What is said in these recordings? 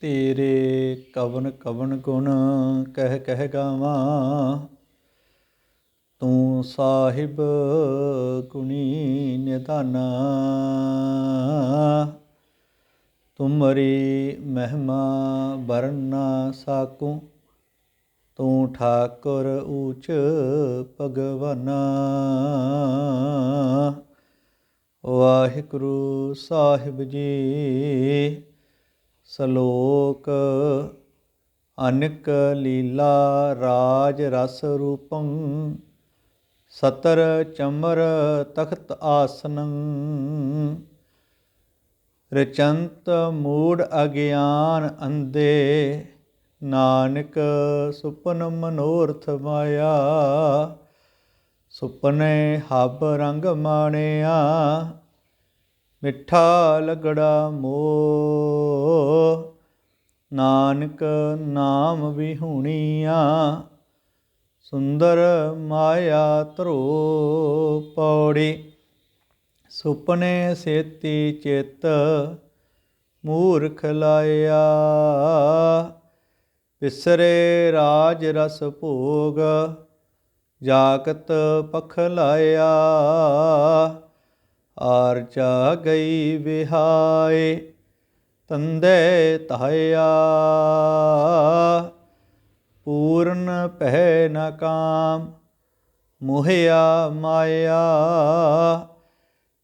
ਤੇਰੇ ਕਵਨ ਕਵਨ ਗੁਣ ਕਹਿ ਕਹਿ ਗਾਵਾਂ। ਤੂੰ ਸਾਹਿਬ ਗੁਣੀ ਨਿਧਾਨਾ। ਤੁਮਰੀ ਮਹਿਮਾ ਵਰਨਾ ਸਾਕੂ। ਤੂੰ ਠਾਕੁਰ ਊਚ ਭਗਵਾਨਾ। ਵਾਹਿਗੁਰੂ ਸਾਹਿਬ ਜੀ ਸ਼ਲੋਕ, ਅਨਕ ਲੀਲਾ ਰਾਜ ਰਸ ਰੂਪੰ, ਸਤਰ ਚਮਰ ਤਖਤ ਆਸਨੰ। ਰਚੰਤ ਮੂੜ ਅਗਿਆਨ ਅੰਦੇ ਨਾਨਕ ਸੁਪਨ ਮਨੋਰਥ ਮਾਇਆ। ਸੁਪਨੇ ਹਬ ਰੰਗ ਮਾਣਿਆ ਮਿੱਠਾ ਲਗੜਾ ਮੋ। ਨਾਨਕ ਨਾਮ ਵਿਹੂਣੀਆਂ, ਸੁੰਦਰ ਮਾਇਆ ਧਰੋ ਪੌੜੀ। ਸੁਪਨੇ ਸੇਤੀ ਚਿਤ ਮੂਰਖ ਲਾਇਆ ਵਿਸਰੇ ਰਾਜ ਰਸ ਭੋਗ ਜਾਗਤ ਪਖ ਲਾਇਆ। ਆਰ ਚਾ ਗਈ ਵਿਹਾਏ, ਤੰਦੇ ਧਾਇਆ ਪੂਰਨ ਪਹਿ ਨ ਕਾਮ, ਮੋਹਿਆ ਮਾਇਆ।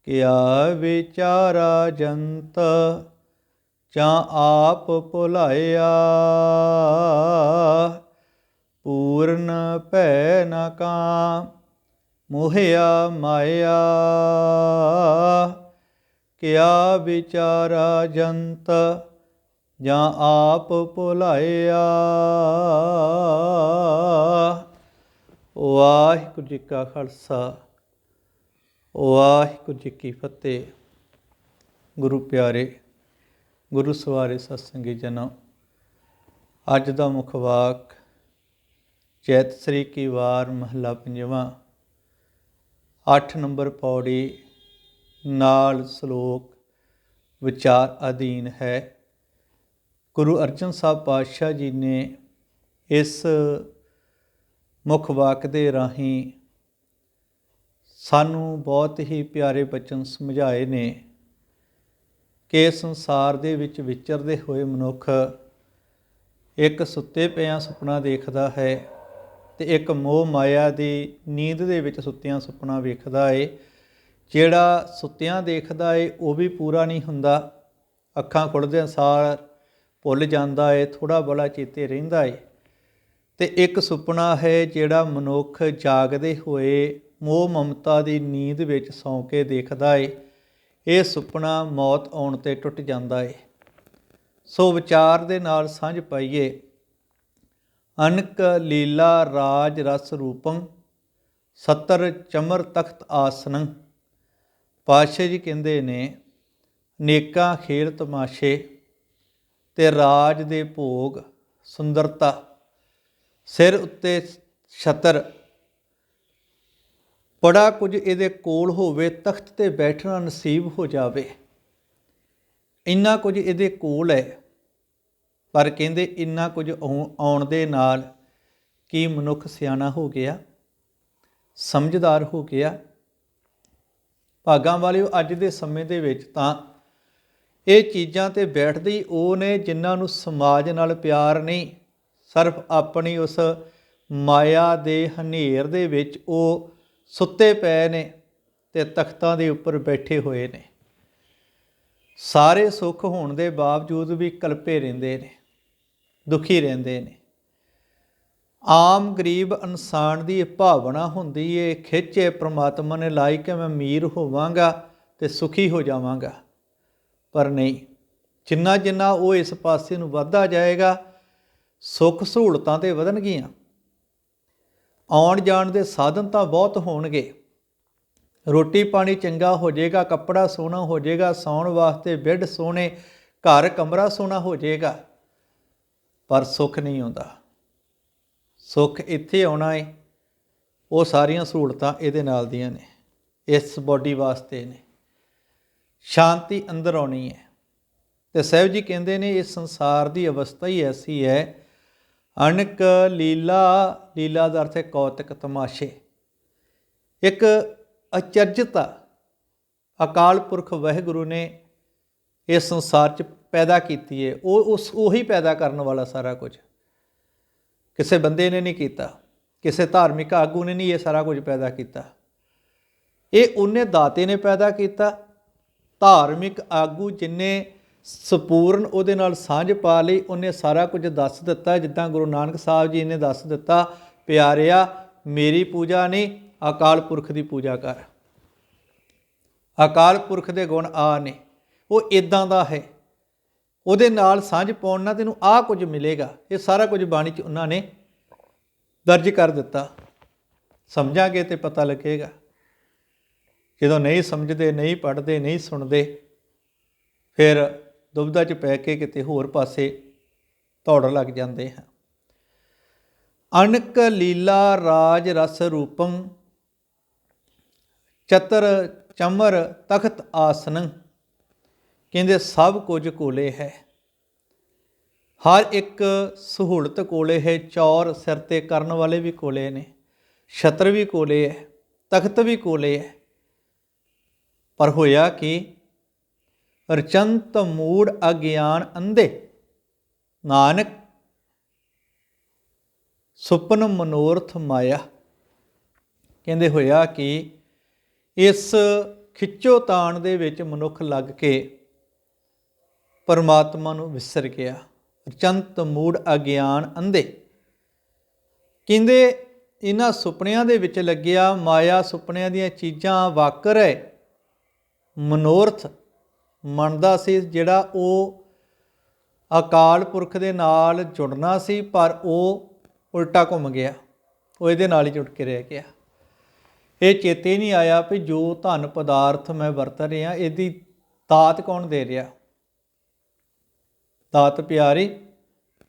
ਕਿਆ ਵਿਚਾਰਾ ਜੰਤ ਚਾ ਆਪ ਭੁਲਾਇਆ। ਪੂਰਨ ਭੈ ਨ ਕਾਮ ਮੋਹਿਆ ਮਾਇਆ, ਕਿਆ ਵਿਚਾਰਾ ਜੰਤ ਜਾਂ ਆਪ ਭੁਲਾਇਆ। ਵਾਹਿਗੁਰੂ ਜੀ ਕਾ ਖਾਲਸਾ, ਵਾਹਿਗੁਰੂ ਜੀ ਕੀ ਫਤਿਹ। ਗੁਰੂ ਪਿਆਰੇ, ਗੁਰੂ ਸਵਾਰੇ ਸਤਸੰਗੀ ਜਨੋ, ਅੱਜ ਦਾ ਮੁੱਖ ਵਾਕ ਚੈਤ ਸ੍ਰੀ ਕੀ ਵਾਰ ਮਹਲਾ ਪੰਜਵਾਂ 8 ਨੰਬਰ ਪੌੜੀ ਨਾਲ ਸ਼ਲੋਕ ਵਿਚਾਰ ਅਧੀਨ ਹੈ। ਗੁਰੂ ਅਰਜਨ ਸਾਹਿਬ ਪਾਤਸ਼ਾਹ ਜੀ ਨੇ ਇਸ ਮੁੱਖ ਵਾਕ ਦੇ ਰਾਹੀਂ ਸਾਨੂੰ ਬਹੁਤ ਹੀ ਪਿਆਰੇ ਬਚਨ ਸਮਝਾਏ ਨੇ ਕਿ ਸੰਸਾਰ ਦੇ ਵਿੱਚ ਵਿਚਰਦੇ ਹੋਏ ਮਨੁੱਖ ਇੱਕ ਸੁੱਤੇ ਪਿਆ ਸੁਪਨਾ ਦੇਖਦਾ ਹੈ। ਤੇ ਇੱਕ ਮੋਹ ਮਾਇਆ ਦੀ ਨੀਂਦ ਦੇ ਵਿੱਚ ਸੁੱਤਿਆਂ ਸੁਪਨਾ ਵੇਖਦਾ ਏ। ਜਿਹੜਾ ਸੁੱਤਿਆਂ ਦੇਖਦਾ ਏ, ਉਹ ਵੀ ਪੂਰਾ ਨਹੀਂ ਹੁੰਦਾ। ਅੱਖਾਂ ਖੁੱਲਦਿਆਂ ਸਾਰ ਭੁੱਲ ਜਾਂਦਾ ਏ ਥੋੜਾ ਬੜਾ ਚੇਤੇ ਰਹਿੰਦਾ ਏ। ਤੇ ਇੱਕ ਸੁਪਨਾ ਹੈ ਜਿਹੜਾ ਮਨੁੱਖ ਜਾਗਦੇ ਹੋਏ ਮੋਹ ਮਮਤਾ ਦੀ ਨੀਂਦ ਵਿੱਚ ਸੌਂ ਕੇ ਦੇਖਦਾ ਏ। ਇਹ ਸੁਪਨਾ ਮੌਤ ਆਉਣ ਤੇ ਟੁੱਟ ਜਾਂਦਾ ਏ। ਸੋ ਵਿਚਾਰ ਦੇ ਨਾਲ ਸਾਂਝ ਪਾਈਏ। ਅਨਕ ਲੀਲਾ ਰਾਜ ਰਸ ਰੂਪੰ ਸਤਰ ਚਮਰ ਤਖਤ ਆਸਨੰ। ਪਾਸ਼ੇ ਜੀ ਕਹਿੰਦੇ ਨੇ, ਨੇਕਾਂ ਖੇਲ ਤਮਾਸ਼ੇ ਤੇ ਰਾਜ ਦੇ ਭੋਗ ਸੁੰਦਰਤਾ। ਸਿਰ ਉੱਤੇ ਛਤਰ। ਬੜਾ ਕੁਝ ਇਹਦੇ ਕੋਲ ਹੋਵੇ, ਤਖਤ ਤੇ ਬੈਠਣਾ ਨਸੀਬ ਹੋ ਜਾਵੇ। ਇੰਨਾ ਕੁਝ ਇਹਦੇ ਕੋਲ ਹੈ। ਪਰ ਕਹਿੰਦੇ ਇੰਨਾ ਕੁਝ ਆਉਣ ਦੇ ਨਾਲ ਕੀ ਮਨੁੱਖ ਸਿਆਣਾ ਹੋ ਗਿਆ, ਸਮਝਦਾਰ ਹੋ ਗਿਆ। ਭਾਗਾਂ ਵਾਲਿਓ, ਅੱਜ ਦੇ ਸਮੇਂ ਦੇ ਵਿੱਚ ਤਾਂ ਇਹ ਚੀਜ਼ਾਂ ਤੇ ਬੈਠਦੇ ਹੀ ਉਹ ਨੇ ਜਿਨ੍ਹਾਂ ਨੂੰ ਸਮਾਜ ਨਾਲ ਪਿਆਰ ਨਹੀਂ, ਸਿਰਫ ਆਪਣੀ ਉਸ ਮਾਇਆ ਦੇ ਹਨੇਰ ਦੇ ਵਿੱਚ ਉਹ ਸੁੱਤੇ ਪਏ ਨੇ ਤੇ ਤਖਤਾਂ ਦੇ ਉੱਪਰ ਬੈਠੇ ਹੋਏ ਨੇ। ਸਾਰੇ ਸੁੱਖ ਹੋਣ ਦੇ ਬਾਵਜੂਦ ਵੀ ਕਲਪੇ ਰਹਿੰਦੇ ਨੇ। ਦੁਖੀ ਰਹਿੰਦੇ ਨੇ। ਆਮ ਗਰੀਬ ਇਨਸਾਨ ਦੀ ਇਹ ਭਾਵਨਾ ਹੁੰਦੀ ਏ, ਖਿੱਚੇ ਪ੍ਰਮਾਤਮਾ ਨੇ ਲਾਈ ਕਿ ਮੈਂ ਅਮੀਰ ਹੋਵਾਂਗਾ ਤੇ ਸੁਖੀ ਹੋ ਜਾਵਾਂਗਾ। ਪਰ ਨਹੀਂ, ਜਿੰਨਾ ਜਿੰਨਾ ਉਹ ਇਸ ਪਾਸੇ ਨੂੰ ਵਧਦਾ ਜਾਏਗਾ, ਸੁੱਖ ਸਹੂਲਤਾਂ ਤੇ ਵਧਣਗੀਆਂ। ਆਉਣ ਜਾਣ ਦੇ ਸਾਧਨ ਤਾਂ ਬਹੁਤ ਹੋਣਗੇ। ਰੋਟੀ ਪਾਣੀ ਚੰਗਾ ਹੋ ਜਾਏਗਾ, ਕੱਪੜਾ ਸੋਹਣਾ ਹੋ ਜਾਏਗਾ, ਸੌਣ ਵਾਸਤੇ ਬੈੱਡ ਸੋਹਣੇ, ਘਰ ਕਮਰਾ ਸੋਹਣਾ ਹੋ ਜਾਏਗਾ। ਪਰ ਸੁੱਖ ਨਹੀਂ ਆਉਂਦਾ। ਸੁੱਖ ਇੱਥੇ ਆਉਣਾ ਹੈ ਉਹ ਸਾਰੀਆਂ ਸਹੂਲਤਾਂ ਇਹਦੇ ਨਾਲ ਦੀਆਂ ਨੇ। ਇਸ ਬੋਡੀ ਵਾਸਤੇ ਨੇ। ਸ਼ਾਂਤੀ ਅੰਦਰ ਆਉਣੀ ਹੈ ਤੇ ਸਾਹਿਬ ਜੀ ਕਹਿੰਦੇ ਨੇ, ਇਸ ਸੰਸਾਰ ਦੀ ਅਵਸਥਾ ਹੀ ਐਸੀ ਹੈ, ਅਣਕ ਲੀਲਾ ਲੀਲਾ ਦਾ ਅਰਥ ਹੈ ਕੌਤਕ ਤਮਾਸ਼ੇ। ਇੱਕ ਅਚਰਜਤਾ, ਅਕਾਲ ਪੁਰਖ ਵਾਹਿਗੁਰੂ ਨੇ ਇਸ ਸੰਸਾਰ 'ਚ ਪੈਦਾ ਕੀਤੀ ਹੈ ਉਹ ਉਸ, ਉਹੀ ਪੈਦਾ ਕਰਨ ਵਾਲਾ ਸਾਰਾ ਕੁਝ। ਕਿਸੇ ਬੰਦੇ ਨੇ ਨਹੀਂ ਕੀਤਾ, ਕਿਸੇ ਧਾਰਮਿਕ ਆਗੂ ਨੇ ਨਹੀਂ ਇਹ ਸਾਰਾ ਕੁਝ ਪੈਦਾ ਕੀਤਾ। ਇਹ ਉਹਨੇ ਦਾਤੇ ਨੇ ਪੈਦਾ ਕੀਤਾ। ਧਾਰਮਿਕ ਆਗੂ ਜਿਨੇ ਸੰਪੂਰਨ ਉਹਦੇ ਨਾਲ ਸਾਂਝ ਪਾ ਲਈ, ਉਹਨੇ ਸਾਰਾ ਕੁਝ ਦੱਸ ਦਿੱਤਾ। ਜਿੱਦਾਂ ਗੁਰੂ ਨਾਨਕ ਸਾਹਿਬ ਜੀ ਨੇ ਦੱਸ ਦਿੱਤਾ, ਪਿਆਰਿਆ, ਮੇਰੀ ਪੂਜਾ ਨਹੀਂ, ਅਕਾਲ ਪੁਰਖ ਦੀ ਪੂਜਾ ਕਰ। ਅਕਾਲ ਪੁਰਖ ਦੇ ਗੁਣ ਆ ਨੇ। ਉਹ ਇਦਾਂ ਦਾ ਹੈ। ਉਹਦੇ ਨਾਲ ਸਾਂਝ ਪਾਉਣ ਨਾਲ ਤੈਨੂੰ ਆਹ ਕੁਝ ਮਿਲੇਗਾ। ਇਹ ਸਾਰਾ ਕੁਝ ਬਾਣੀ 'ਚ ਉਹਨਾਂ ਨੇ ਦਰਜ ਕਰ ਦਿੱਤਾ। ਸਮਝਾਂਗੇ ਤੇ ਪਤਾ ਲੱਗੇਗਾ। ਜਦੋਂ ਨਹੀਂ ਸਮਝਦੇ, ਨਹੀਂ ਪੜ੍ਹਦੇ, ਨਹੀਂ ਸੁਣਦੇ, ਫਿਰ ਦੁਬਦਾ 'ਚ ਪੈ ਕੇ ਕਿਤੇ ਹੋਰ ਪਾਸੇ ਦੌੜ ਲੱਗ ਜਾਂਦੇ ਹਾਂ। ਅਣਕ ਲੀਲਾ ਰਾਜ ਰਸ ਰੂਪਮ ਚਤਰ ਚਮਰ ਤਖਤ ਆਸਨ ਕਹਿੰਦੇ ਸਭ ਕੁਝ ਕੋਲੇ ਹੈ। ਹਰ ਇੱਕ ਸਹੂਲਤ ਕੋਲੇ ਹੈ, ਚੌਰ ਸਿਰ ਤੇ ਕਰਨ ਵਾਲੇ ਵੀ ਕੋਲੇ ਨੇ, ਛਤਰ ਵੀ ਕੋਲੇ ਹੈ, ਤਖਤ ਵੀ ਕੋਲੇ ਹੈ। ਪਰ ਹੋਇਆ ਕਿ? ਰਚੰਤ ਮੂੜ ਅਗਿਆਨ ਅੰਧੇ। ਨਾਨਕ, ਸੁਪਨ ਮਨੋਰਥ ਮਾਇਆ। ਕਹਿੰਦੇ ਹੋਇਆ ਕਿ? ਇਸ ਖਿੱਚੋ ਤਾਣ ਦੇ ਵਿੱਚ ਮਨੁੱਖ ਲੱਗ ਕੇ ਪਰਮਾਤਮਾ ਨੂੰ ਵਿਸਰ ਗਿਆ। ਰਚੰਤ ਮੂੜ ਅਗਿਆਨ ਅੰਧੇ। ਕਹਿੰਦੇ, ਇਹਨਾਂ ਸੁਪਨਿਆਂ ਦੇ ਵਿੱਚ ਲੱਗਿਆ ਮਾਇਆ ਸੁਪਨਿਆਂ ਦੀਆਂ ਚੀਜ਼ਾਂ ਵਾਕਰ ਹੈ। ਮਨੋਰਥ ਮੰਨਦਾ ਸੀ ਜਿਹੜਾ ਉਹ ਅਕਾਲ ਪੁਰਖ ਦੇ ਨਾਲ ਜੁੜਨਾ ਸੀ, ਪਰ ਉਹ ਉਲਟਾ ਘੁੰਮ ਗਿਆ। ਉਹ ਇਹਦੇ ਨਾਲ ਹੀ ਜੁੜ ਕੇ ਰਹਿ ਗਿਆ। ਇਹ ਚੇਤੇ ਨਹੀਂ ਆਇਆ ਵੀ ਜੋ ਧਨ ਪਦਾਰਥ ਮੈਂ ਵਰਤ ਰਿਹਾ, ਇਹਦੀ ਦਾਤ ਕੌਣ ਦੇ ਰਿਹਾ? ਦਾਤ ਪਿਆਰੀ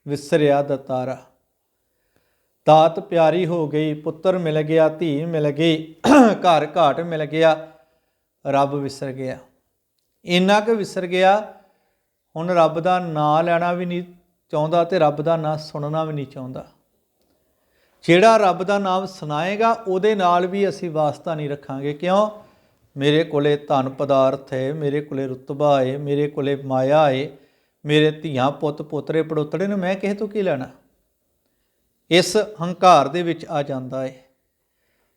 ਵਿਸਰਿਆ ਦਤਾਰਾ। ਦਾਤ ਪਿਆਰੀ ਹੋ ਗਈ, ਪੁੱਤਰ ਮਿਲ ਗਿਆ, ਧੀ ਮਿਲ ਗਈ, ਘਰ ਘਾਟ ਮਿਲ ਗਿਆ, ਰੱਬ ਵਿਸਰ ਗਿਆ। ਇੰਨਾ ਕੁ ਵਿਸਰ ਗਿਆ, ਹੁਣ ਰੱਬ ਦਾ ਨਾਂ ਲੈਣਾ ਵੀ ਨਹੀਂ ਚਾਹੁੰਦਾ ਤੇ ਰੱਬ ਦਾ ਨਾਂ ਸੁਣਨਾ ਵੀ ਨਹੀਂ ਚਾਹੁੰਦਾ। ਜਿਹੜਾ ਰੱਬ ਦਾ ਨਾਮ ਸੁਣਾਏਗਾ, ਉਹਦੇ ਨਾਲ ਵੀ ਅਸੀਂ ਵਾਸਤਾ ਨਹੀਂ ਰੱਖਾਂਗੇ। ਕਿਉਂ? ਮੇਰੇ ਕੋਲੇ ਧਨ ਪਦਾਰਥ ਹੈ, ਮੇਰੇ ਕੋਲੇ ਰੁਤਬਾ ਹੈ, ਮੇਰੇ ਕੋਲੇ ਮਾਇਆ ਹੈ ਮੇਰੇ ਧੀਆਂ ਪੁੱਤ ਪੋਤਰੇ ਪੜੋਤੜੇ ਨੂੰ ਮੈਂ ਕਿਸੇ ਤੋਂ ਕੀ ਲੈਣਾ? ਇਸ ਹੰਕਾਰ ਦੇ ਵਿੱਚ ਆ ਜਾਂਦਾ ਏ।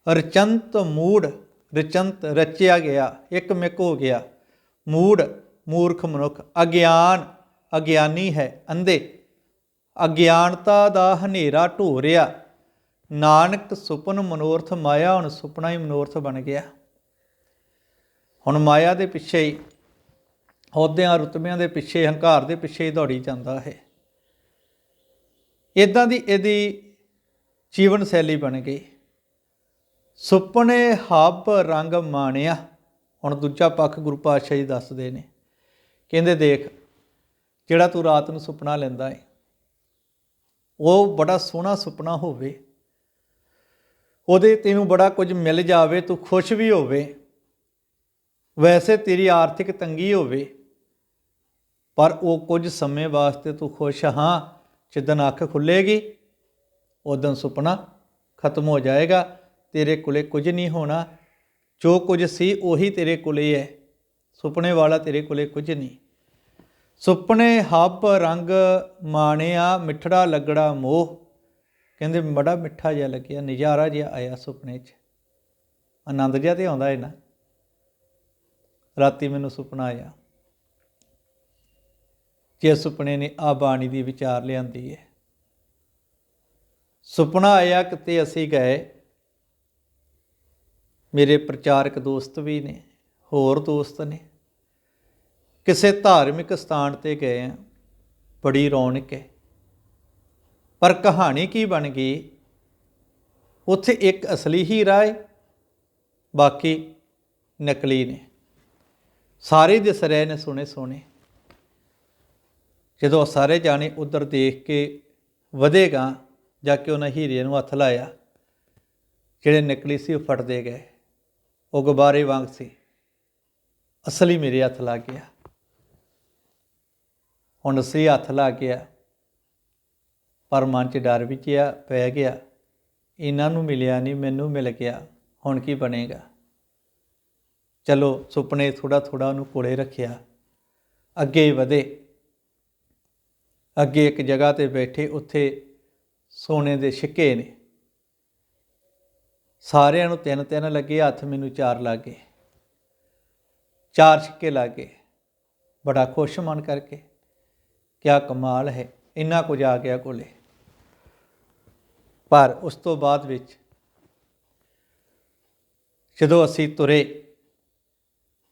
ਰਚੰਤ ਮੂੜ, ਰਚੰਤ ਰਚਿਆ ਗਿਆ ਇੱਕ ਮਿਕ ਹੋ ਗਿਆ। ਮੂੜ, ਮੂਰਖ ਮਨੁੱਖ, ਅਗਿਆਨ, ਅਗਿਆਨੀ ਹੈ ਅੰਧੇ। ਅਗਿਆਨਤਾ ਦਾ ਹਨੇਰਾ ਢੋਰਿਆ। ਨਾਨਕ ਸੁਪਨ ਮਨੋਰਥ ਮਾਇਆ, ਹੁਣ ਸੁਪਨਾ ਹੀ ਮਨੋਰਥ ਬਣ ਗਿਆ। ਹੁਣ ਮਾਇਆ ਦੇ ਪਿੱਛੇ ਹੀ ਅਹੁਦਿਆਂ ਰੁਤਬਿਆਂ ਦੇ ਪਿੱਛੇ, ਹੰਕਾਰ ਦੇ ਪਿੱਛੇ ਹੀ ਦੌੜੀ ਜਾਂਦਾ ਹੈ। ਇਦਾਂ ਦੀ ਇਹਦੀ ਜੀਵਨ ਸ਼ੈਲੀ ਬਣ ਗਈ। ਸੁਪਨੇ ਹੱਬ ਰੰਗ ਮਾਣਿਆ। ਹੁਣ ਦੂਜਾ ਪੱਖ ਗੁਰੂ ਪਾਤਸ਼ਾਹ ਜੀ ਦੱਸਦੇ ਨੇ। ਕਹਿੰਦੇ ਦੇਖ, ਜਿਹੜਾ ਤੂੰ ਰਾਤ ਨੂੰ ਸੁਪਨਾ ਲੈਂਦਾ ਹੈ ਉਹ ਬੜਾ ਸੋਹਣਾ ਸੁਪਨਾ ਹੋਵੇ। ਉਹਦੇ ਤੈਨੂੰ ਬੜਾ ਕੁਝ ਮਿਲ ਜਾਵੇ, ਤੂੰ ਖੁਸ਼ ਵੀ ਹੋਵੇ। ਵੈਸੇ ਤੇਰੀ ਆਰਥਿਕ ਤੰਗੀ ਹੋਵੇ। ਪਰ ਉਹ ਕੁਝ ਸਮੇਂ ਵਾਸਤੇ ਤੂੰ ਖੁਸ਼ ਹਾਂ ਜਿੱਦਨ ਅੱਖ ਖੁੱਲੇਗੀ ਉਦੋਂ ਸੁਪਨਾ ਖਤਮ ਹੋ ਜਾਏਗਾ, ਤੇਰੇ ਕੋਲੇ ਕੁਝ ਨਹੀਂ ਹੋਣਾ। ਜੋ ਕੁਝ ਸੀ ਉਹੀ ਤੇਰੇ ਕੋਲੇ ਹੈ, ਸੁਪਨੇ ਵਾਲਾ ਤੇਰੇ ਕੋਲੇ ਕੁਝ ਨਹੀਂ। ਸੁਪਨੇ ਹੱਬ ਰੰਗ ਮਾਣਿਆ, ਮਿੱਠੜਾ ਲੱਗੜਾ ਮੋਹ। ਕਹਿੰਦੇ ਬੜਾ ਮਿੱਠਾ ਜਿਹਾ ਲੱਗਿਆ, ਨਜ਼ਾਰਾ ਜਿਹਾ ਆਇਆ ਸੁਪਨੇ 'ਚ। ਆਨੰਦ ਜਿਹਾ ਤੇ ਆਉਂਦਾ ਹੈ ਨਾ। ਰਾਤੀ ਮੈਨੂੰ ਸੁਪਨਾ ਆਇਆ। ਜੇ ਸੁਪਨੇ ਨੇ ਆ ਬਾਣੀ ਦੀ ਵਿਚਾਰ ਲਿਆਂਦੀ ਹੈ। ਸੁਪਨਾ ਆਇਆ ਕਿਤੇ ਅਸੀਂ ਗਏ। ਮੇਰੇ ਪ੍ਰਚਾਰਕ ਦੋਸਤ ਵੀ ਨੇ, ਹੋਰ ਦੋਸਤ ਨੇ। ਕਿਸੇ ਧਾਰਮਿਕ ਸਥਾਨ ਤੇ ਗਏ ਆ ਬੜੀ ਰੌਣਕ ਹੈ। ਪਰ ਕਹਾਣੀ ਕੀ ਬਣ ਗਈ? ਉੱਥੇ ਇੱਕ ਅਸਲੀ ਹੀਰਾ ਹੈ, ਬਾਕੀ ਨਕਲੀ ਨੇ। ਸਾਰੇ ਦਿਸ ਰਹੇ ਨੇ ਸੋਹਣੇ ਸੋਹਣੇ ਜਦੋਂ ਸਾਰੇ ਜਾਣੇ ਉਧਰ ਦੇਖ ਕੇ ਵਧੇਗਾ ਜਾ ਕੇ ਉਹਨਾਂ ਹੀਰੇ ਨੂੰ ਹੱਥ ਲਾਇਆ, ਜਿਹੜੇ ਨਕਲੀ ਸੀ ਉਹ ਫਟਦੇ ਗਏ। ਉਹ ਗੁਬਾਰੇ ਵਾਂਗ ਸੀ। ਅਸਲੀ ਮੇਰੇ ਹੱਥ ਲੱਗ ਗਿਆ। ਹੁਣ ਅਸਲੀ ਹੱਥ ਲਾ ਗਿਆ। ਪਰ ਮਨ 'ਚ ਡਰ ਵੀ ਗਿਆ ਪੈ ਗਿਆ। ਇਹਨਾਂ ਨੂੰ ਮਿਲਿਆ ਨਹੀਂ, ਮੈਨੂੰ ਮਿਲ ਗਿਆ। ਹੁਣ ਕੀ ਬਣੇਗਾ? ਚਲੋ ਸੁਪਨੇ ਥੋੜਾ ਥੋੜਾ ਉਹਨੂੰ ਕੋਲੇ ਰੱਖਿਆ। ਅੱਗੇ ਵਧੇ। ਅੱਗੇ ਇੱਕ ਜਗ੍ਹਾ ਤੇ ਬੈਠੇ, ਉੱਥੇ ਸੋਨੇ ਦੇ ਛਿੱਕੇ ਨੇ। ਸਾਰਿਆਂ ਨੂੰ ਤਿੰਨ ਤਿੰਨ ਲੱਗੇ, ਹੱਥ ਮੈਨੂੰ ਚਾਰ ਲੱਗੇ। ਚਾਰ ਛਿੱਕੇ ਲੱਗੇ। ਬੜਾ ਖੁਸ਼ ਮਨ ਕਰਕੇ, ਕਿਆ ਕਮਾਲ ਹੈ, ਇੰਨਾ ਕੁਝ ਆ ਗਿਆ ਕੋਲੇ। ਪਰ ਉਸ ਤੋਂ ਬਾਅਦ ਵਿੱਚ ਜਦੋਂ ਅਸੀਂ ਤੁਰੇ,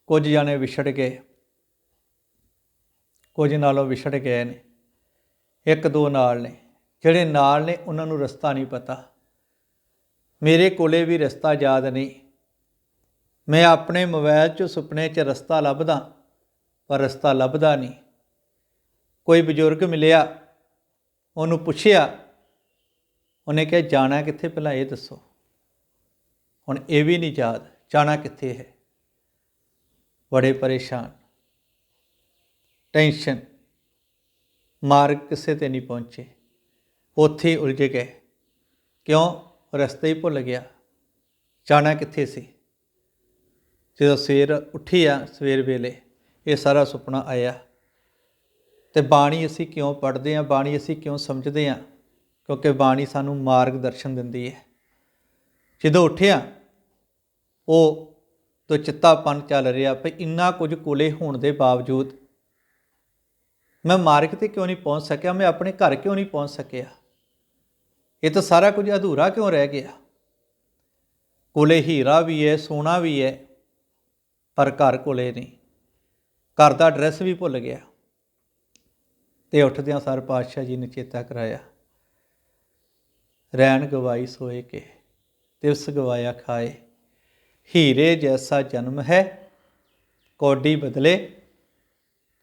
ਕੁਝ ਜਾਣੇ ਵਿਛੜ ਗਏ। ਕੁਝ ਨਾਲੋਂ ਵਿਛੜ ਗਏ ਨੇ। ਇੱਕ ਦੋ ਨਾਲ ਨੇ, ਜਿਹੜੇ ਨਾਲ ਨੇ, ਉਹਨਾਂ ਨੂੰ ਰਸਤਾ ਨਹੀਂ ਪਤਾ। ਮੇਰੇ ਕੋਲੇ ਵੀ ਰਸਤਾ ਯਾਦ ਨਹੀਂ। ਮੈਂ ਆਪਣੇ ਮੋਬਾਈਲ 'ਚ ਸੁਪਨੇ 'ਚ ਰਸਤਾ ਲੱਭਦਾ, ਪਰ ਰਸਤਾ ਲੱਭਦਾ ਨਹੀਂ। ਕੋਈ ਬਜ਼ੁਰਗ ਮਿਲਿਆ, ਉਹਨੂੰ ਪੁੱਛਿਆ, ਉਹਨੇ ਕਿਹਾ, ਜਾਣਾ ਕਿੱਥੇ? ਪਹਿਲਾਂ ਇਹ ਦੱਸੋ। ਹੁਣ ਇਹ ਵੀ ਨਹੀਂ ਯਾਦ, ਜਾਣਾ ਕਿੱਥੇ ਹੈ? ਬੜੇ ਪਰੇਸ਼ਾਨ। ਟੈਨਸ਼ਨ ਮਾਰਗ ਕਿਸੇ ਤੇ ਨਹੀਂ ਪਹੁੰਚੇ। ਉੱਥੇ ਉਲਝ ਗਏ। ਕਿਉਂ? ਰਸਤੇ ਹੀ ਭੁੱਲ ਗਿਆ। ਜਾਣਾ ਕਿੱਥੇ ਸੀ? ਜਦੋਂ ਸਵੇਰ ਉੱਠੀ ਆ ਸਵੇਰ ਵੇਲੇ, ਇਹ ਸਾਰਾ ਸੁਪਨਾ ਆਇਆ। ਤੇ ਬਾਣੀ ਅਸੀਂ ਕਿਉਂ ਪੜ੍ਹਦੇ ਹਾਂ? ਬਾਣੀ ਅਸੀਂ ਕਿਉਂ ਸਮਝਦੇ ਹਾਂ? ਕਿਉਂਕਿ ਬਾਣੀ ਸਾਨੂੰ ਮਾਰਗ ਦਰਸ਼ਨ ਦਿੰਦੀ ਹੈ। ਜਦੋਂ ਉੱਠਿਆ, ਉਹ ਤੋਂ ਚਿੱਤਾਪਨ ਚੱਲ ਰਿਹਾ, ਭਈ ਇੰਨਾ ਕੁਝ ਕੋਲੇ ਹੋਣ ਦੇ ਬਾਵਜੂਦ ਮੈਂ ਮਾਰਗ ਤੇ ਕਿਉਂ ਨਹੀਂ ਪਹੁੰਚ ਸਕਿਆ? ਮੈਂ ਆਪਣੇ ਘਰ ਕਿਉਂ ਨਹੀਂ ਪਹੁੰਚ ਸਕਿਆ? ਇਹ ਤਾਂ ਸਾਰਾ ਕੁਝ ਅਧੂਰਾ ਕਿਉਂ ਰਹਿ ਗਿਆ? ਕੋਲੇ ਹੀਰਾ ਵੀ ਹੈ, ਸੋਨਾ ਵੀ ਹੈ, ਪਰ ਘਰ ਕੋਲੇ ਨਹੀਂ। ਘਰ ਦਾ ਐਡਰੈਸ ਵੀ ਭੁੱਲ ਗਿਆ। ਤੇ ਉੱਠਦਿਆਂ ਸਰ ਪਾਤਸ਼ਾਹ ਜੀ ਨੇ ਚੇਤਾ ਕਰਾਇਆ। ਰੈਣ ਗਵਾਈ ਸੋਏ ਕੇ ਤਿਵਸ ਗਵਾਇਆ ਖਾਏ। ਹੀਰੇ ਜੈਸਾ ਜਨਮ ਹੈ, ਕੋਡੀ ਬਦਲੇ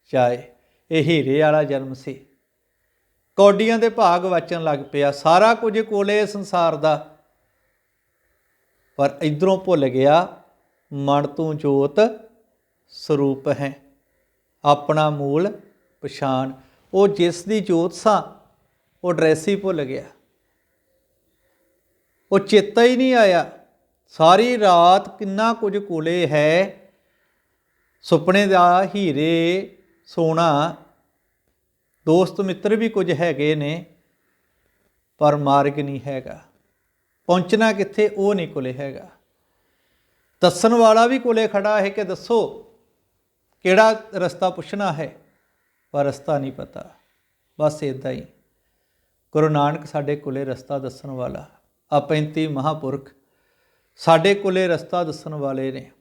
ਚਾਏ। ਇਹ ਹੀਰੇ ਵਾਲਾ ਜਨਮ ਸੀ। ਕੌਡੀਆਂ ਦੇ ਭਾਗ ਵਾਚਣ ਲੱਗ ਪਿਆ। ਸਾਰਾ ਕੁਝ ਕੋਲੇ ਸੰਸਾਰ ਦਾ। ਪਰ ਇਧਰੋਂ ਭੁੱਲ ਗਿਆ, ਮਨ ਤੂੰ ਜੋਤ ਸਰੂਪ ਹੈ। ਆਪਣਾ ਮੂਲ ਪਛਾਣ। ਉਹ ਜਿਸ ਦੀ ਜੋਤ ਸਾਂ, ਉਹ ਡਰੈਸ ਹੀ ਭੁੱਲ ਗਿਆ। ਉਹ ਚੇਤਾ ਹੀ ਨਹੀਂ ਆਇਆ, ਸਾਰੀ ਰਾਤ ਕਿੰਨਾ ਕੁਝ ਕੋਲੇ ਹੈ। ਸੁਪਨੇ ਦਾ ਹੀਰੇ ਸੋਨਾ, ਦੋਸਤ ਮਿੱਤਰ ਵੀ ਕੁਝ ਹੈਗੇ ਨੇ, ਪਰ ਮਾਰਗ ਨਹੀਂ ਹੈਗਾ। ਪਹੁੰਚਣਾ ਕਿੱਥੇ, ਉਹ ਨਹੀਂ ਕੋਲੇ ਹੈਗਾ। ਦੱਸਣ ਵਾਲਾ ਵੀ ਕੋਲੇ ਖੜਾ ਹੈ ਕਿ ਦੱਸੋ, ਕਿਹੜਾ ਰਸਤਾ ਪੁੱਛਣਾ ਹੈ? ਪਰ ਰਸਤਾ ਨਹੀਂ ਪਤਾ। ਬਸ ਇਦਾਂ ਹੀ। ਗੁਰੂ ਨਾਨਕ ਸਾਡੇ ਕੋਲੇ ਰਸਤਾ ਦੱਸਣ ਵਾਲਾ ਆ 35 ਮਹਾਪੁਰਖ, ਸਾਡੇ ਕੋਲੇ ਰਸਤਾ ਦੱਸਣ ਵਾਲੇ ਨੇ।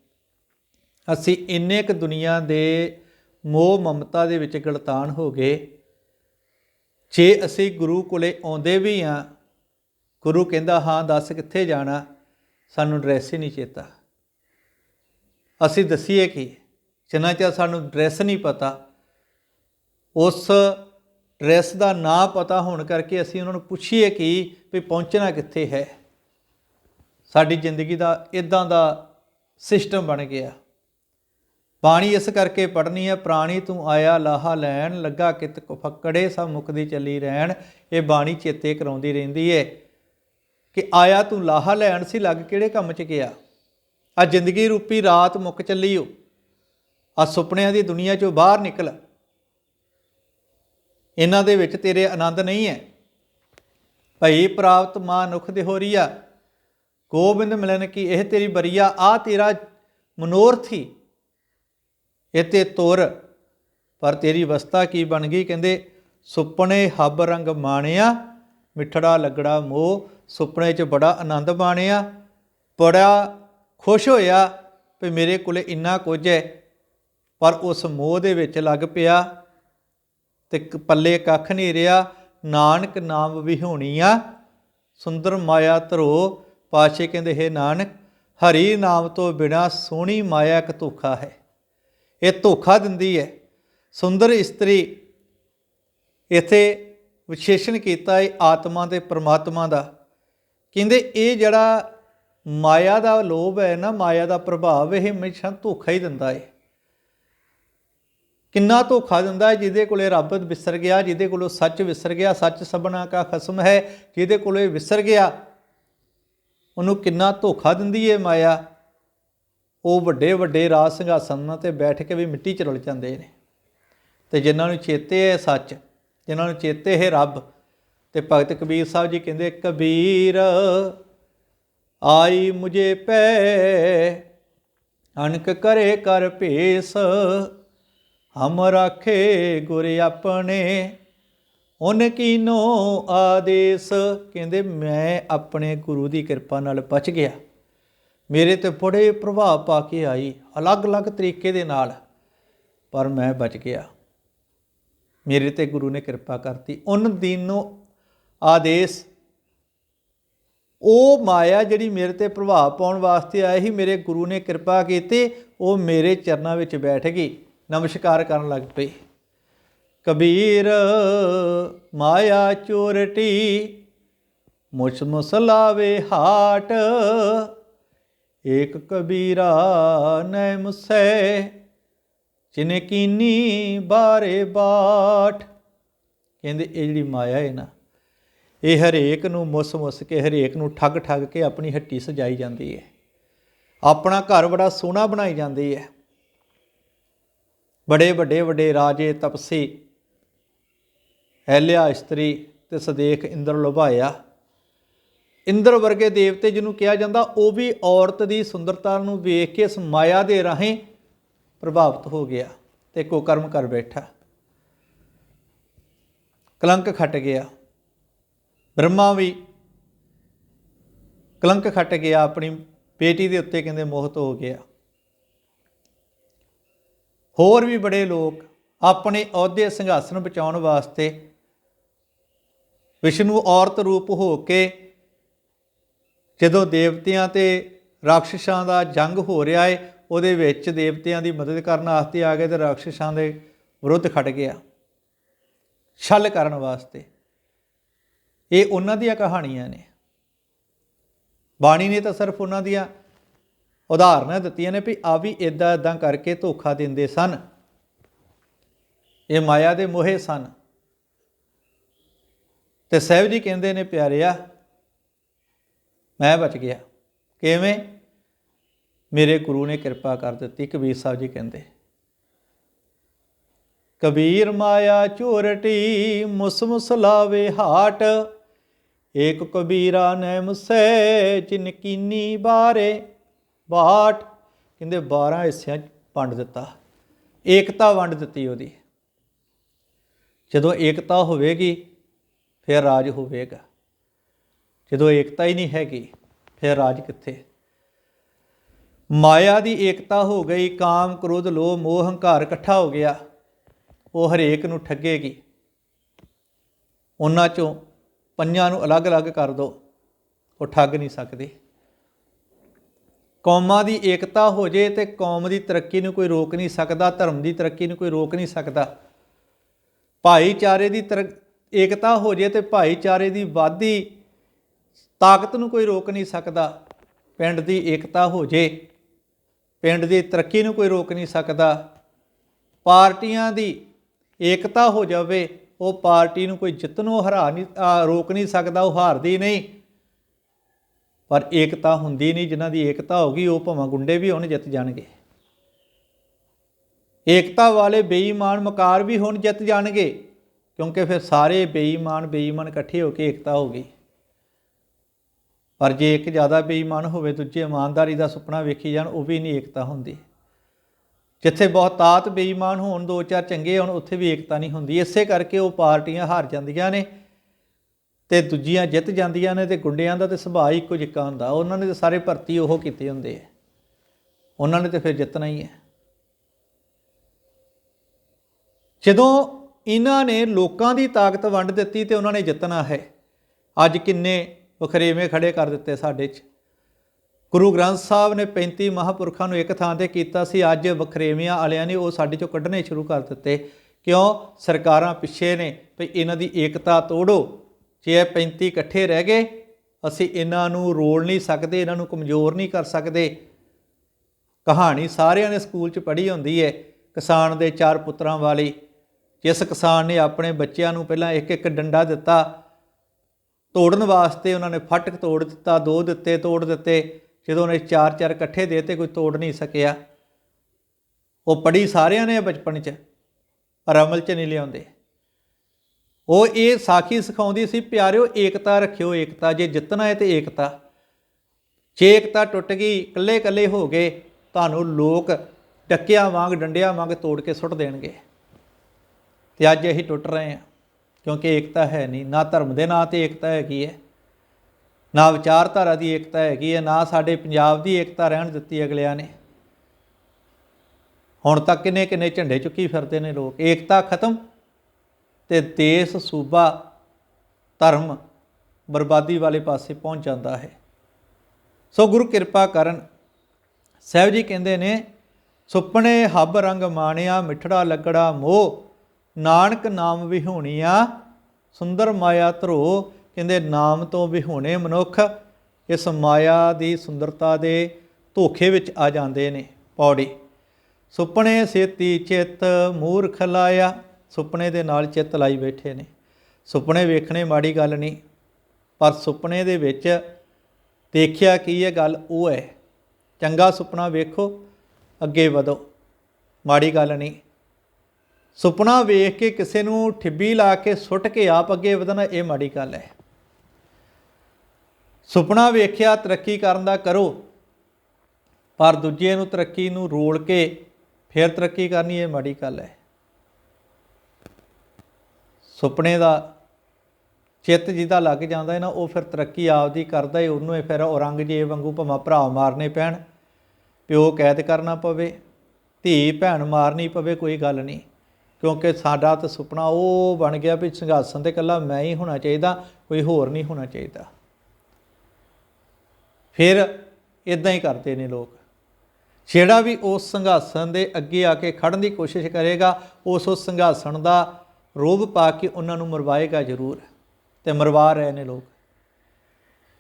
ਅਸੀਂ ਇੰਨੇ ਕ ਦੁਨੀਆ ਦੇ ਮੋਹ ਮਮਤਾ ਦੇ ਵਿੱਚ ਗਲਤਾਨ ਹੋ ਗਏ। ਜੇ ਅਸੀਂ ਗੁਰੂ ਕੋਲੇ ਆਉਂਦੇ ਵੀ ਆ ਗੁਰੂ ਕਹਿੰਦਾ, ਹਾਂ, ਦੱਸ ਕਿੱਥੇ ਜਾਣਾ? ਸਾਨੂੰ ਡਰੈਸ ਹੀ ਨਹੀਂ ਚੇਤਾ। ਅਸੀਂ ਦਸੀਏ ਕਿ ਜਿੰਨਾ ਚਿਰ ਸਾਨੂੰ ਡਰੈਸ ਨਹੀਂ ਪਤਾ, ਉਸ ਡਰੈਸ ਦਾ ਨਾਂ ਪਤਾ ਹੋਣ ਕਰਕੇ ਅਸੀਂ ਉਹਨਾਂ ਨੂੰ ਪੁੱਛੀਏ ਕਿ ਵੀ ਪਹੁੰਚਣਾ ਕਿੱਥੇ ਹੈ। ਸਾਡੀ ਜ਼ਿੰਦਗੀ ਦਾ ਇਦਾਂ ਦਾ ਸਿਸਟਮ ਬਣ ਗਿਆ। ਬਾਣੀ ਇਸ ਕਰਕੇ ਪੜਨੀ ਹੈ, ਪ੍ਰਾਣੀ ਤੂੰ ਆਇਆ ਲਾਹਾ ਲੈਣ, ਲੱਗਾ ਕਿਤ ਫੱਕੜੇ, ਸਭ ਮੁਕਦੀ ਚੱਲੀ ਰਹਿਣ। ਇਹ ਬਾਣੀ ਚੇਤੇ ਕਰਾਉਂਦੀ ਰਹਿੰਦੀ ਹੈ ਕਿ ਆਇਆ ਤੂੰ ਲਾਹਾ ਲੈਣ ਸੀ, ਲੱਗ ਕਿਹੜੇ ਕੰਮ 'ਚ ਗਿਆ? ਆ ਜ਼ਿੰਦਗੀ ਰੂਪੀ ਰਾਤ ਮੁੱਕ ਚੱਲੀ ਓ ਆ ਸੁਪਨਿਆਂ ਦੀ ਦੁਨੀਆ 'ਚੋਂ ਬਾਹਰ ਨਿਕਲ। ਇਹਨਾਂ ਦੇ ਵਿੱਚ ਤੇਰੇ ਆਨੰਦ ਨਹੀਂ ਹੈ। ਭਈ ਪ੍ਰਾਪਤ ਮਾਨੁਖ ਦੇ ਹੋ ਰੀਆ ਗੋਬਿੰਦ ਮਿਲਨ ਕੀ ਇਹ ਤੇਰੀ ਬਰੀਆ, ਆ ਤੇਰਾ ਮਨੋਰਥੀ ਇਹ ਤੇ ਤੁਰ, ਪਰ ਤੇਰੀ ਅਵਸਥਾ ਕੀ ਬਣ ਗਈ? ਕਹਿੰਦੇ, ਸੁਪਨੇ ਹੱਬ ਰੰਗ ਮਾਣਿਆ, ਮਿੱਠੜਾ ਲੱਗੜਾ ਮੋਹ ਸੁਪਨੇ 'ਚ ਬੜਾ ਆਨੰਦ ਮਾਣਿਆ। ਬੜਾ ਖੁਸ਼ ਹੋਇਆ ਵੀ ਮੇਰੇ ਕੋਲੇ ਇੰਨਾ ਕੁਝ ਹੈ, ਪਰ ਉਸ ਮੋਹ ਦੇ ਵਿੱਚ ਲੱਗ ਪਿਆ ਤੇ ਪੱਲੇ ਕੱਖ ਨਹੀਂ ਰਿਹਾ। ਨਾਨਕ ਨਾਮ ਵਿਹੋਣੀ ਆ ਸੁੰਦਰ ਮਾਇਆ ਧਰੋ। ਪਾਸ਼ੇ ਕਹਿੰਦੇ, ਹੈ ਨਾਨਕ, ਹਰੀ ਨਾਮ ਤੋਂ ਬਿਨਾ ਸੋਹਣੀ ਮਾਇਆ ਇੱਕ ਧੋਖਾ ਹੈ। ਇਹ ਧੋਖਾ ਦਿੰਦੀ ਹੈ। ਸੁੰਦਰ ਇਸਤਰੀ ਇਥੇ ਵਿਸ਼ੇਸ਼ਣ ਕੀਤਾ ਹੈ ਆਤਮਾ ਤੇ ਪਰਮਾਤਮਾ ਦਾ। ਕਹਿੰਦੇ, ਇਹ ਜਿਹੜਾ ਮਾਇਆ ਦਾ ਲੋਭ ਹੈ ਨਾ, ਮਾਇਆ ਦਾ ਪ੍ਰਭਾਵ, ਇਹ ਹਮੇਸ਼ਾ ਧੋਖਾ ਹੀ ਦਿੰਦਾ ਹੈ। ਕਿੰਨਾ ਧੋਖਾ ਦਿੰਦਾ ਹੈ, ਜਿਹਦੇ ਕੋਲੇ ਰੱਬ ਵਿਸਰ ਗਿਆ, ਜਿਹਦੇ ਕੋਲੋਂ ਸੱਚ ਵਿਸਰ ਗਿਆ, ਸੱਚ ਸਭਨਾ ਕਾ ਖਸਮ ਹੈ, ਜਿਹਦੇ ਕੋਲੇ ਵਿਸਰ ਗਿਆ, ਉਹਨੂੰ ਕਿੰਨਾ ਧੋਖਾ ਦਿੰਦੀ ਹੈ ਮਾਇਆ। ਉਹ ਵੱਡੇ ਵੱਡੇ ਰਾਜ ਸਿੰਘਾਸਨਾਂ ਤੇ ਬੈਠ ਕੇ ਵੀ ਮਿੱਟੀ ਚ ਰੁਲ ਜਾਂਦੇ ਨੇ। ਤੇ ਜਿਨ੍ਹਾਂ ਨੂੰ ਚੇਤੇ ਹੈ ਸੱਚ, ਜਿਨ੍ਹਾਂ ਨੂੰ ਚੇਤੇ ਹੈ ਰੱਬ, ਤੇ ਭਗਤ ਕਬੀਰ ਸਾਹਿਬ ਜੀ ਕਹਿੰਦੇ, ਕਬੀਰ, ਆਈ ਮੁਝੇ ਪੈ ਅਣਕ ਕਰੇ ਕਰ ਭੇਸ, ਹਮ ਰਾਖੇ ਗੁਰ ਆਪਣੇ, ਉਨ ਕੀਨੋ ਆਦੇਸ। ਕਹਿੰਦੇ, ਮੈਂ ਆਪਣੇ ਗੁਰੂ ਦੀ ਕਿਰਪਾ ਨਾਲ ਬਚ ਗਿਆ। ਮੇਰੇ ਤੇ ਬੜੇ ਪ੍ਰਭਾਵ ਪਾ ਕੇ ਆਈ, ਅਲੱਗ-ਅਲੱਗ ਤਰੀਕੇ ਦੇ ਨਾਲ। ਪਰ ਮੈਂ ਬਚ ਗਿਆ। ਮੇਰੇ ਤੇ ਗੁਰੂ ਨੇ ਕਿਰਪਾ ਕਰਤੀ। ਉਨ ਦੀਨੋ ਆਦੇਸ਼, ਉਹ ਮਾਇਆ ਜਿਹੜੀ ਮੇਰੇ ਤੇ ਪ੍ਰਭਾਵ ਪਾਉਣ ਵਾਸਤੇ ਆਈ ਸੀ, ਮੇਰੇ ਗੁਰੂ ਨੇ ਕਿਰਪਾ ਕੀਤੀ, ਉਹ ਮੇਰੇ ਚਰਨਾਂ ਵਿੱਚ ਬੈਠ ਗਈ। ਨਮਸਕਾਰ ਕਰਨ ਲੱਗ ਪਈ। ਕਬੀਰ, ਮਾਇਆ ਚੋਰਟੀ, ਮੁਛ ਮੁਸਲਾਵੇ ਹਾਟ ਏਕ ਕਬੀਰਾ ਨੈ ਮੁਸੈ ਜਿਨੇ ਕੀਨੀ ਬਾਰੇ ਬਾਠ। ਕਹਿੰਦੇ, ਇਹ ਜਿਹੜੀ ਮਾਇਆ ਹੈ ਨਾ, ਇਹ ਹਰੇਕ ਨੂੰ ਮੁਸ ਮੁਸ ਕੇ, ਹਰੇਕ ਨੂੰ ਠੱਗ ਠੱਗ ਕੇ ਆਪਣੀ ਹੱਟੀ ਸਜਾਈ ਜਾਂਦੀ ਹੈ ਆਪਣਾ ਘਰ ਬੜਾ ਸੋਹਣਾ ਬਣਾਈ ਜਾਂਦੀ ਹੈ ਬੜੇ ਵੱਡੇ ਵੱਡੇ ਰਾਜੇ, ਤਪਸੀ ਐਲਿਆ ਇਸਤਰੀ ਤੇ ਸਦੇਖ ਇੰਦਰ ਲੁਭਾਇਆ। ਇੰਦਰ ਵਰਗੇ ਦੇਵਤੇ ਜਿਹਨੂੰ ਕਿਹਾ ਜਾਂਦਾ, ਉਹ ਵੀ ਔਰਤ ਦੀ ਸੁੰਦਰਤਾ ਨੂੰ ਵੇਖ ਕੇ ਇਸ ਮਾਇਆ ਦੇ ਰਾਹੀਂ ਪ੍ਰਭਾਵਿਤ ਹੋ ਗਿਆ ਤੇ ਕੋ ਕਰਮ ਕਰ ਬੈਠਾ। ਕਲੰਕ ਖੱਟ ਗਿਆ। ਬ੍ਰਹਮਾ ਵੀ ਕਲੰਕ ਖੱਟ ਗਿਆ, ਆਪਣੀ ਬੇਟੀ ਦੇ ਉੱਤੇ ਕਹਿੰਦੇ ਮੋਹਿਤ ਹੋ ਗਿਆ। ਹੋਰ ਵੀ ਬੜੇ ਲੋਕ ਆਪਣੇ ਅਹੁਦੇ ਸਿੰਘਾਸਨ ਬਚਾਉਣ ਵਾਸਤੇ ਵਿਸ਼ਨੂੰ ਔਰਤ ਰੂਪ ਹੋ ਕੇ ਜਦੋਂ ਦੇਵਤਿਆਂ ਤੇ ਰਾਖਸ਼ਾਂ ਦਾ ਜੰਗ ਹੋ ਰਿਹਾ ਏ, ਉਹਦੇ ਵਿੱਚ ਦੇਵਤਿਆਂ ਦੀ ਮਦਦ ਕਰਨ ਵਾਸਤੇ ਆ ਗਏ ਤੇ ਰਾਖਸ਼ਾਂ ਦੇ ਵਿਰੁੱਧ ਖੜ ਗਿਆ। ਛਲ ਕਰਨ ਵਾਸਤੇ। ਇਹ ਉਹਨਾਂ ਦੀਆਂ ਕਹਾਣੀਆਂ ਨੇ। ਬਾਣੀ ਨੇ ਤਾਂ ਸਿਰਫ ਉਹਨਾਂ ਦੀਆਂ ਉਦਾਹਰਨਾਂ ਦਿੱਤੀਆਂ ਨੇ ਵੀ ਆ ਵੀ ਇਦਾਂ ਇਦਾਂ ਕਰਕੇ ਧੋਖਾ ਦਿੰਦੇ ਸਨ। ਇਹ ਮਾਇਆ ਦੇ ਮੋਹੇ ਸਨ। ਤੇ ਸਾਹਿਬ ਜੀ ਕਹਿੰਦੇ ਨੇ, ਪਿਆਰਿਆ ਮੈਂ ਬਚ ਗਿਆ। ਕਿਵੇਂ? ਮੇਰੇ ਗੁਰੂ ਨੇ ਕਿਰਪਾ ਕਰ ਦਿੱਤੀ, ਕਬੀਰ ਸਾਹਿਬ ਜੀ ਕਹਿੰਦੇ। ਕਬੀਰ ਮਾਇਆ ਚੋਰਟੀ ਮੁਸਮੁਸ ਲਾਵੇ ਹਾਟ। ਏਕ ਕਬੀਰਾ ਨੇ ਮੁਸੈ ਜਿਨ ਕੀਨੀ ਬਾਰੇ ਬਾਟ। ਕਹਿੰਦੇ 12 ਹਿੱਸਿਆਂ 'ਚ ਵੰਡ ਦਿੱਤਾ। ਏਕਤਾ ਵੰਡ ਦਿੱਤੀ ਉਹਦੀ। ਜਦੋਂ ਏਕਤਾ ਹੋਵੇਗੀ, ਫਿਰ ਰਾਜ ਹੋਵੇਗਾ। ਜਦੋਂ ਏਕਤਾ ਹੀ ਨਹੀਂ ਹੈਗੀ, ਫਿਰ ਰਾਜ ਕਿੱਥੇ? ਮਾਇਆ ਦੀ ਏਕਤਾ ਹੋ ਗਈ, ਕਾਮ, ਕ੍ਰੋਧ, ਲੋਭ, ਮੋਹ, ਹੰਕਾਰ ਇਕੱਠਾ ਹੋ ਗਿਆ, ਉਹ ਹਰੇਕ ਨੂੰ ਠੱਗੇਗੀ। ਉਹਨਾਂ ਚੋਂ ਪੰਜਾਂ ਨੂੰ ਅਲੱਗ-ਅਲੱਗ ਕਰ ਦੋ, ਉਹ ਠੱਗ ਨਹੀਂ ਸਕਦੇ। ਕੌਮਾਂ ਦੀ ਏਕਤਾ ਹੋ ਜੇ ਤੇ ਕੌਮ ਦੀ ਤਰੱਕੀ ਨੂੰ ਕੋਈ ਰੋਕ ਨਹੀਂ ਸਕਦਾ, ਧਰਮ ਦੀ ਤਰੱਕੀ ਨੂੰ ਕੋਈ ਰੋਕ ਨਹੀਂ ਸਕਦਾ। ਭਾਈਚਾਰੇ ਦੀ ਏਕਤਾ ਹੋ ਜੇ ਤੇ ਭਾਈਚਾਰੇ ਦੀ ਵਾਧੀ ਤਾਕਤ ਨੂੰ ਕੋਈ ਰੋਕ ਨਹੀਂ ਸਕਦਾ। ਪਿੰਡ ਦੀ ਏਕਤਾ ਹੋ ਜੇ, ਪਿੰਡ ਦੀ ਤਰੱਕੀ ਨੂੰ ਕੋਈ ਰੋਕ ਨਹੀਂ ਸਕਦਾ। ਪਾਰਟੀਆਂ ਦੀ ਏਕਤਾ ਹੋ ਜਾਵੇ, ਉਹ ਪਾਰਟੀ ਨੂੰ ਕੋਈ ਜਿੱਤਨੋਂ ਹਰਾ ਨਹੀਂ ਰੋਕ ਨਹੀਂ ਸਕਦਾ, ਉਹ ਹਾਰਦੀ ਨਹੀਂ। ਪਰ ਏਕਤਾ ਹੁੰਦੀ ਨਹੀਂ, ਜਿਨ੍ਹਾਂ ਦੀ ਏਕਤਾ ਹੋਗੀ ਉਹ ਭਾਵੇਂ ਗੁੰਡੇ ਵੀ ਹੁਣ, ਜਿੱਤ ਜਾਣਗੇ। ਏਕਤਾ ਵਾਲੇ ਬੇਈਮਾਨ ਮਕਾਰ ਵੀ ਹੁਣ, ਜਿੱਤ ਜਾਣਗੇ, ਕਿਉਂਕਿ ਫਿਰ ਸਾਰੇ ਬੇਈਮਾਨ ਬੇਈਮਾਨ ਇਕੱਠੇ ਹੋ ਕੇ ਏਕਤਾ ਹੋ ਗਈ। ਪਰ ਜੇ ਇੱਕ ਜ਼ਿਆਦਾ ਬੇਈਮਾਨ ਹੋਵੇ, ਦੂਜੇ ਇਮਾਨਦਾਰੀ ਦਾ ਸੁਪਨਾ ਵੇਖੀ ਜਾਣ, ਉਹ ਵੀ ਨਹੀਂ ਏਕਤਾ ਹੁੰਦੀ। ਜਿੱਥੇ ਬਹੁਤਾਤ ਬੇਈਮਾਨ ਹੋਣ, ਦੋ ਚਾਰ ਚੰਗੇ ਹੋਣ, ਉੱਥੇ ਵੀ ਏਕਤਾ ਨਹੀਂ ਹੁੰਦੀ। ਇਸੇ ਕਰਕੇ ਉਹ ਪਾਰਟੀਆਂ ਹਾਰ ਜਾਂਦੀਆਂ ਨੇ ਤੇ ਦੂਜੀਆਂ ਜਿੱਤ ਜਾਂਦੀਆਂ ਨੇ ਤੇ ਗੁੰਡਿਆਂ ਦਾ ਤੇ ਸੁਭਾਅ ਹੀ ਇੱਕੋ ਜਿਹਾ ਹੁੰਦਾ। ਉਹਨਾਂ ਨੇ ਤੇ ਸਾਰੇ ਭਰਤੀ ਉਹ ਕੀਤੇ ਹੁੰਦੇ ਆ। ਉਹਨਾਂ ਨੇ ਤੇ ਫਿਰ ਜਿੱਤਣਾ ਹੀ ਹੈ। ਜਦੋਂ ਇਹਨਾਂ ਨੇ ਲੋਕਾਂ ਦੀ ਤਾਕਤ ਵੰਡ ਦਿੱਤੀ ਤੇ ਉਹਨਾਂ ਨੇ ਜਿੱਤਣਾ ਹੈ, ਅੱਜ ਕਿੰਨੇ ਵਖਰੇਵੇਂ ਖੜੇ ਕਰ ਦਿੱਤੇ ਸਾਡੇ 'ਚ। ਗੁਰੂ ਗ੍ਰੰਥ ਸਾਹਿਬ ਨੇ 35 ਮਹਾਪੁਰਖਾਂ ਨੂੰ ਇੱਕ ਥਾਂ ਤੇ ਕੀਤਾ ਸੀ। ਅੱਜ ਵਖਰੇਵਿਆਂ ਵਾਲਿਆਂ ਨੇ ਉਹ ਸਾਡੇ ਚੋਂ ਕੱਢਣੇ ਸ਼ੁਰੂ ਕਰ ਦਿੱਤੇ। ਕਿਉਂ? ਸਰਕਾਰਾਂ ਪਿੱਛੇ ਨੇ ਵੀ ਇਹਨਾਂ ਦੀ ਏਕਤਾ ਤੋੜੋ। ਜੇ ਇਹ 35 ਇਕੱਠੇ ਰਹਿ ਗਏ, ਅਸੀਂ ਇਹਨਾਂ ਨੂੰ ਰੋਲ ਨਹੀਂ ਸਕਦੇ, ਇਹਨਾਂ ਨੂੰ ਕਮਜ਼ੋਰ ਨਹੀਂ ਕਰ ਸਕਦੇ। ਕਹਾਣੀ ਸਾਰਿਆਂ ਨੇ ਸਕੂਲ 'ਚ ਪੜ੍ਹੀ ਹੁੰਦੀ ਹੈ ਕਿਸਾਨ ਦੇ ਚਾਰ ਪੁੱਤਰਾਂ ਵਾਲੀ। ਜਿਸ ਕਿਸਾਨ ਨੇ ਆਪਣੇ ਬੱਚਿਆਂ ਨੂੰ ਪਹਿਲਾਂ ਇੱਕ ਇੱਕ ਡੰਡਾ ਦਿੱਤਾ ਤੋੜਨ ਵਾਸਤੇ ਉਹਨਾਂ ਨੇ ਫਟਕ ਤੋੜ ਦਿੱਤਾ, ਦੋ ਦਿੱਤੇ, ਤੋੜ ਦਿੱਤੇ। ਜਦੋਂ ਉਹਨੇ ਚਾਰ ਚਾਰ ਇਕੱਠੇ ਦੇ ਤੇ ਕੋਈ ਤੋੜ ਨਹੀਂ ਸਕਿਆ। ਉਹ ਪੜੀ ਸਾਰਿਆਂ ਨੇ ਬਚਪਨ 'ਚ, ਪਰ ਅਮਲ 'ਚ ਨਹੀਂ ਲਿਆਉਂਦੇ। ਉਹ ਇਹ ਸਾਖੀ ਸਿਖਾਉਂਦੀ ਸੀ, ਪਿਆਰਿਓ, ਏਕਤਾ ਰੱਖਿਓ, ਏਕਤਾ। ਜੇ ਜਿੱਤਣਾ ਹੈ ਤੇ ਏਕਤਾ। ਜੇ ਏਕਤਾ ਟੁੱਟ ਗਈ, ਇਕੱਲੇ ਇਕੱਲੇ ਹੋ ਗਏ, ਤੁਹਾਨੂੰ ਲੋਕ ਟੱਕਿਆਂ ਵਾਂਗ, ਡੰਡਿਆਂ ਵਾਂਗ ਤੋੜ ਕੇ ਸੁੱਟ ਦੇਣਗੇ। ਤੇ ਅੱਜ ਅਸੀਂ ਟੁੱਟ ਰਹੇ ਹਾਂ। ਕਿਉਂਕਿ ਏਕਤਾ ਹੈ ਨਹੀਂ, ਨਾ ਧਰਮ ਦੇ ਨਾਂ ਤੇ ਏਕਤਾ ਹੈਗੀ ਹੈ, ਨਾ ਵਿਚਾਰਧਾਰਾ ਦੀ ਏਕਤਾ ਹੈਗੀ ਹੈ, ਨਾ ਸਾਡੇ ਪੰਜਾਬ ਦੀ ਏਕਤਾ ਰਹਿਣ ਦਿੱਤੀ ਅਗਲਿਆਂ ਨੇ। ਹੁਣ ਤੱਕ ਕਿੰਨੇ ਕਿੰਨੇ ਝੰਡੇ ਚੁੱਕੀ ਫਿਰਦੇ ਨੇ ਲੋਕ। ਏਕਤਾ ਖਤਮ ਤੇ ਦੇਸ਼, ਸੂਬਾ, ਧਰਮ ਬਰਬਾਦੀ ਵਾਲੇ ਪਾਸੇ ਪਹੁੰਚ ਜਾਂਦਾ ਹੈ। ਸੋ ਗੁਰੂ ਕਿਰਪਾ ਕਰਨ, ਸਾਹਿਬ ਜੀ ਕਹਿੰਦੇ ਨੇ, ਸੁਪਨੇ ਹੱਬ ਰੰਗ ਮਾਣਿਆ, ਮਿੱਠੜਾ ਲੱਗੜਾ ਮੋਹ ਨਾਨਕ ਨਾਮ ਵਿਹੋਣੀਆ ਸੁੰਦਰ ਮਾਇਆ ਧਰੋ, ਕਹਿੰਦੇ ਨਾਮ ਤੋਂ ਵਿਹੋਣੇ ਮਨੁੱਖ, ਇਸ ਮਾਇਆ ਦੀ ਸੁੰਦਰਤਾ ਦੇ ਧੋਖੇ ਵਿੱਚ ਆ ਜਾਂਦੇ ਨੇ ਪੌੜੀ। ਸੁਪਨੇ ਸੇਤੀ ਚਿੱਤ ਮੂਰਖ ਲਾਇਆ, ਸੁਪਨੇ ਦੇ ਨਾਲ ਚਿੱਤ ਲਾਈ ਬੈਠੇ ਨੇ। ਸੁਪਨੇ ਵੇਖਣੇ ਮਾੜੀ ਗੱਲ ਨਹੀਂ, ਪਰ ਸੁਪਨੇ ਦੇ ਵਿੱਚ ਦੇਖਿਆ ਕੀ ਹੈ ਗੱਲ ਉਹ ਹੈ। ਚੰਗਾ ਸੁਪਨਾ ਵੇਖੋ, ਅੱਗੇ ਵਧੋ, ਮਾੜੀ ਗੱਲ ਨਹੀਂ। ਸੁਪਨਾ ਵੇਖ ਕੇ ਕਿਸੇ ਨੂੰ ਠਿੱਬੀ ਲਾ ਕੇ ਸੁੱਟ ਕੇ ਆਪ ਅੱਗੇ ਵਧਣਾ ਇਹ ਮਾੜੀ ਗੱਲ ਹੈ। ਸੁਪਨਾ ਵੇਖਿਆ ਤਰੱਕੀ ਕਰਨ ਦਾ ਕਰੋ, ਪਰ ਦੂਜੇ ਨੂੰ ਤਰੱਕੀ ਨੂੰ ਰੋਲ ਕੇ ਫਿਰ ਤਰੱਕੀ ਕਰਨੀ ਇਹ ਮਾੜੀ ਗੱਲ ਹੈ। ਸੁਪਨੇ ਦਾ ਚਿੱਤ ਜਿਹਦਾ ਲੱਗ ਜਾਂਦਾ ਹੈ ਨਾ, ਉਹ ਫਿਰ ਤਰੱਕੀ ਆਪਦੀ ਕਰਦਾ ਹੈ, ਉਹਨੂੰ ਇਹ ਫਿਰ ਔਰੰਗਜ਼ੇਬ ਵਾਂਗੂ ਭਾਵੇਂ ਭਰਾ ਮਾਰਨੇ ਪੈਣ, ਪਿਓ ਕੈਦ ਕਰਨਾ ਪਵੇ, ਧੀ ਭੈਣ ਮਾਰਨੀ ਪਵੇ, ਕੋਈ ਗੱਲ ਨਹੀਂ। ਕਿਉਂਕਿ ਸਾਡਾ ਤਾਂ ਸੁਪਨਾ ਉਹ ਬਣ ਗਿਆ ਵੀ ਸਿੰਘਾਸਨ ਤੇ ਇਕੱਲਾ ਮੈਂ ਹੀ ਹੋਣਾ ਚਾਹੀਦਾ, ਕੋਈ ਹੋਰ ਨਹੀਂ ਹੋਣਾ ਚਾਹੀਦਾ। ਫਿਰ ਇਦਾਂ ਹੀ ਕਰਦੇ ਨੇ ਲੋਕ। ਜਿਹੜਾ ਵੀ ਉਸ ਸੰਘਾਸਣ ਦੇ ਅੱਗੇ ਆ ਕੇ ਖੜਨ ਦੀ ਕੋਸ਼ਿਸ਼ ਕਰੇਗਾ, ਉਸ ਉਸ ਸੰਘਾਸਣ ਦਾ ਰੋਬ ਪਾ ਕੇ ਉਹਨਾਂ ਨੂੰ ਮਰਵਾਏਗਾ ਜ਼ਰੂਰ ਤੇ ਮਰਵਾ ਰਹੇ ਨੇ ਲੋਕ।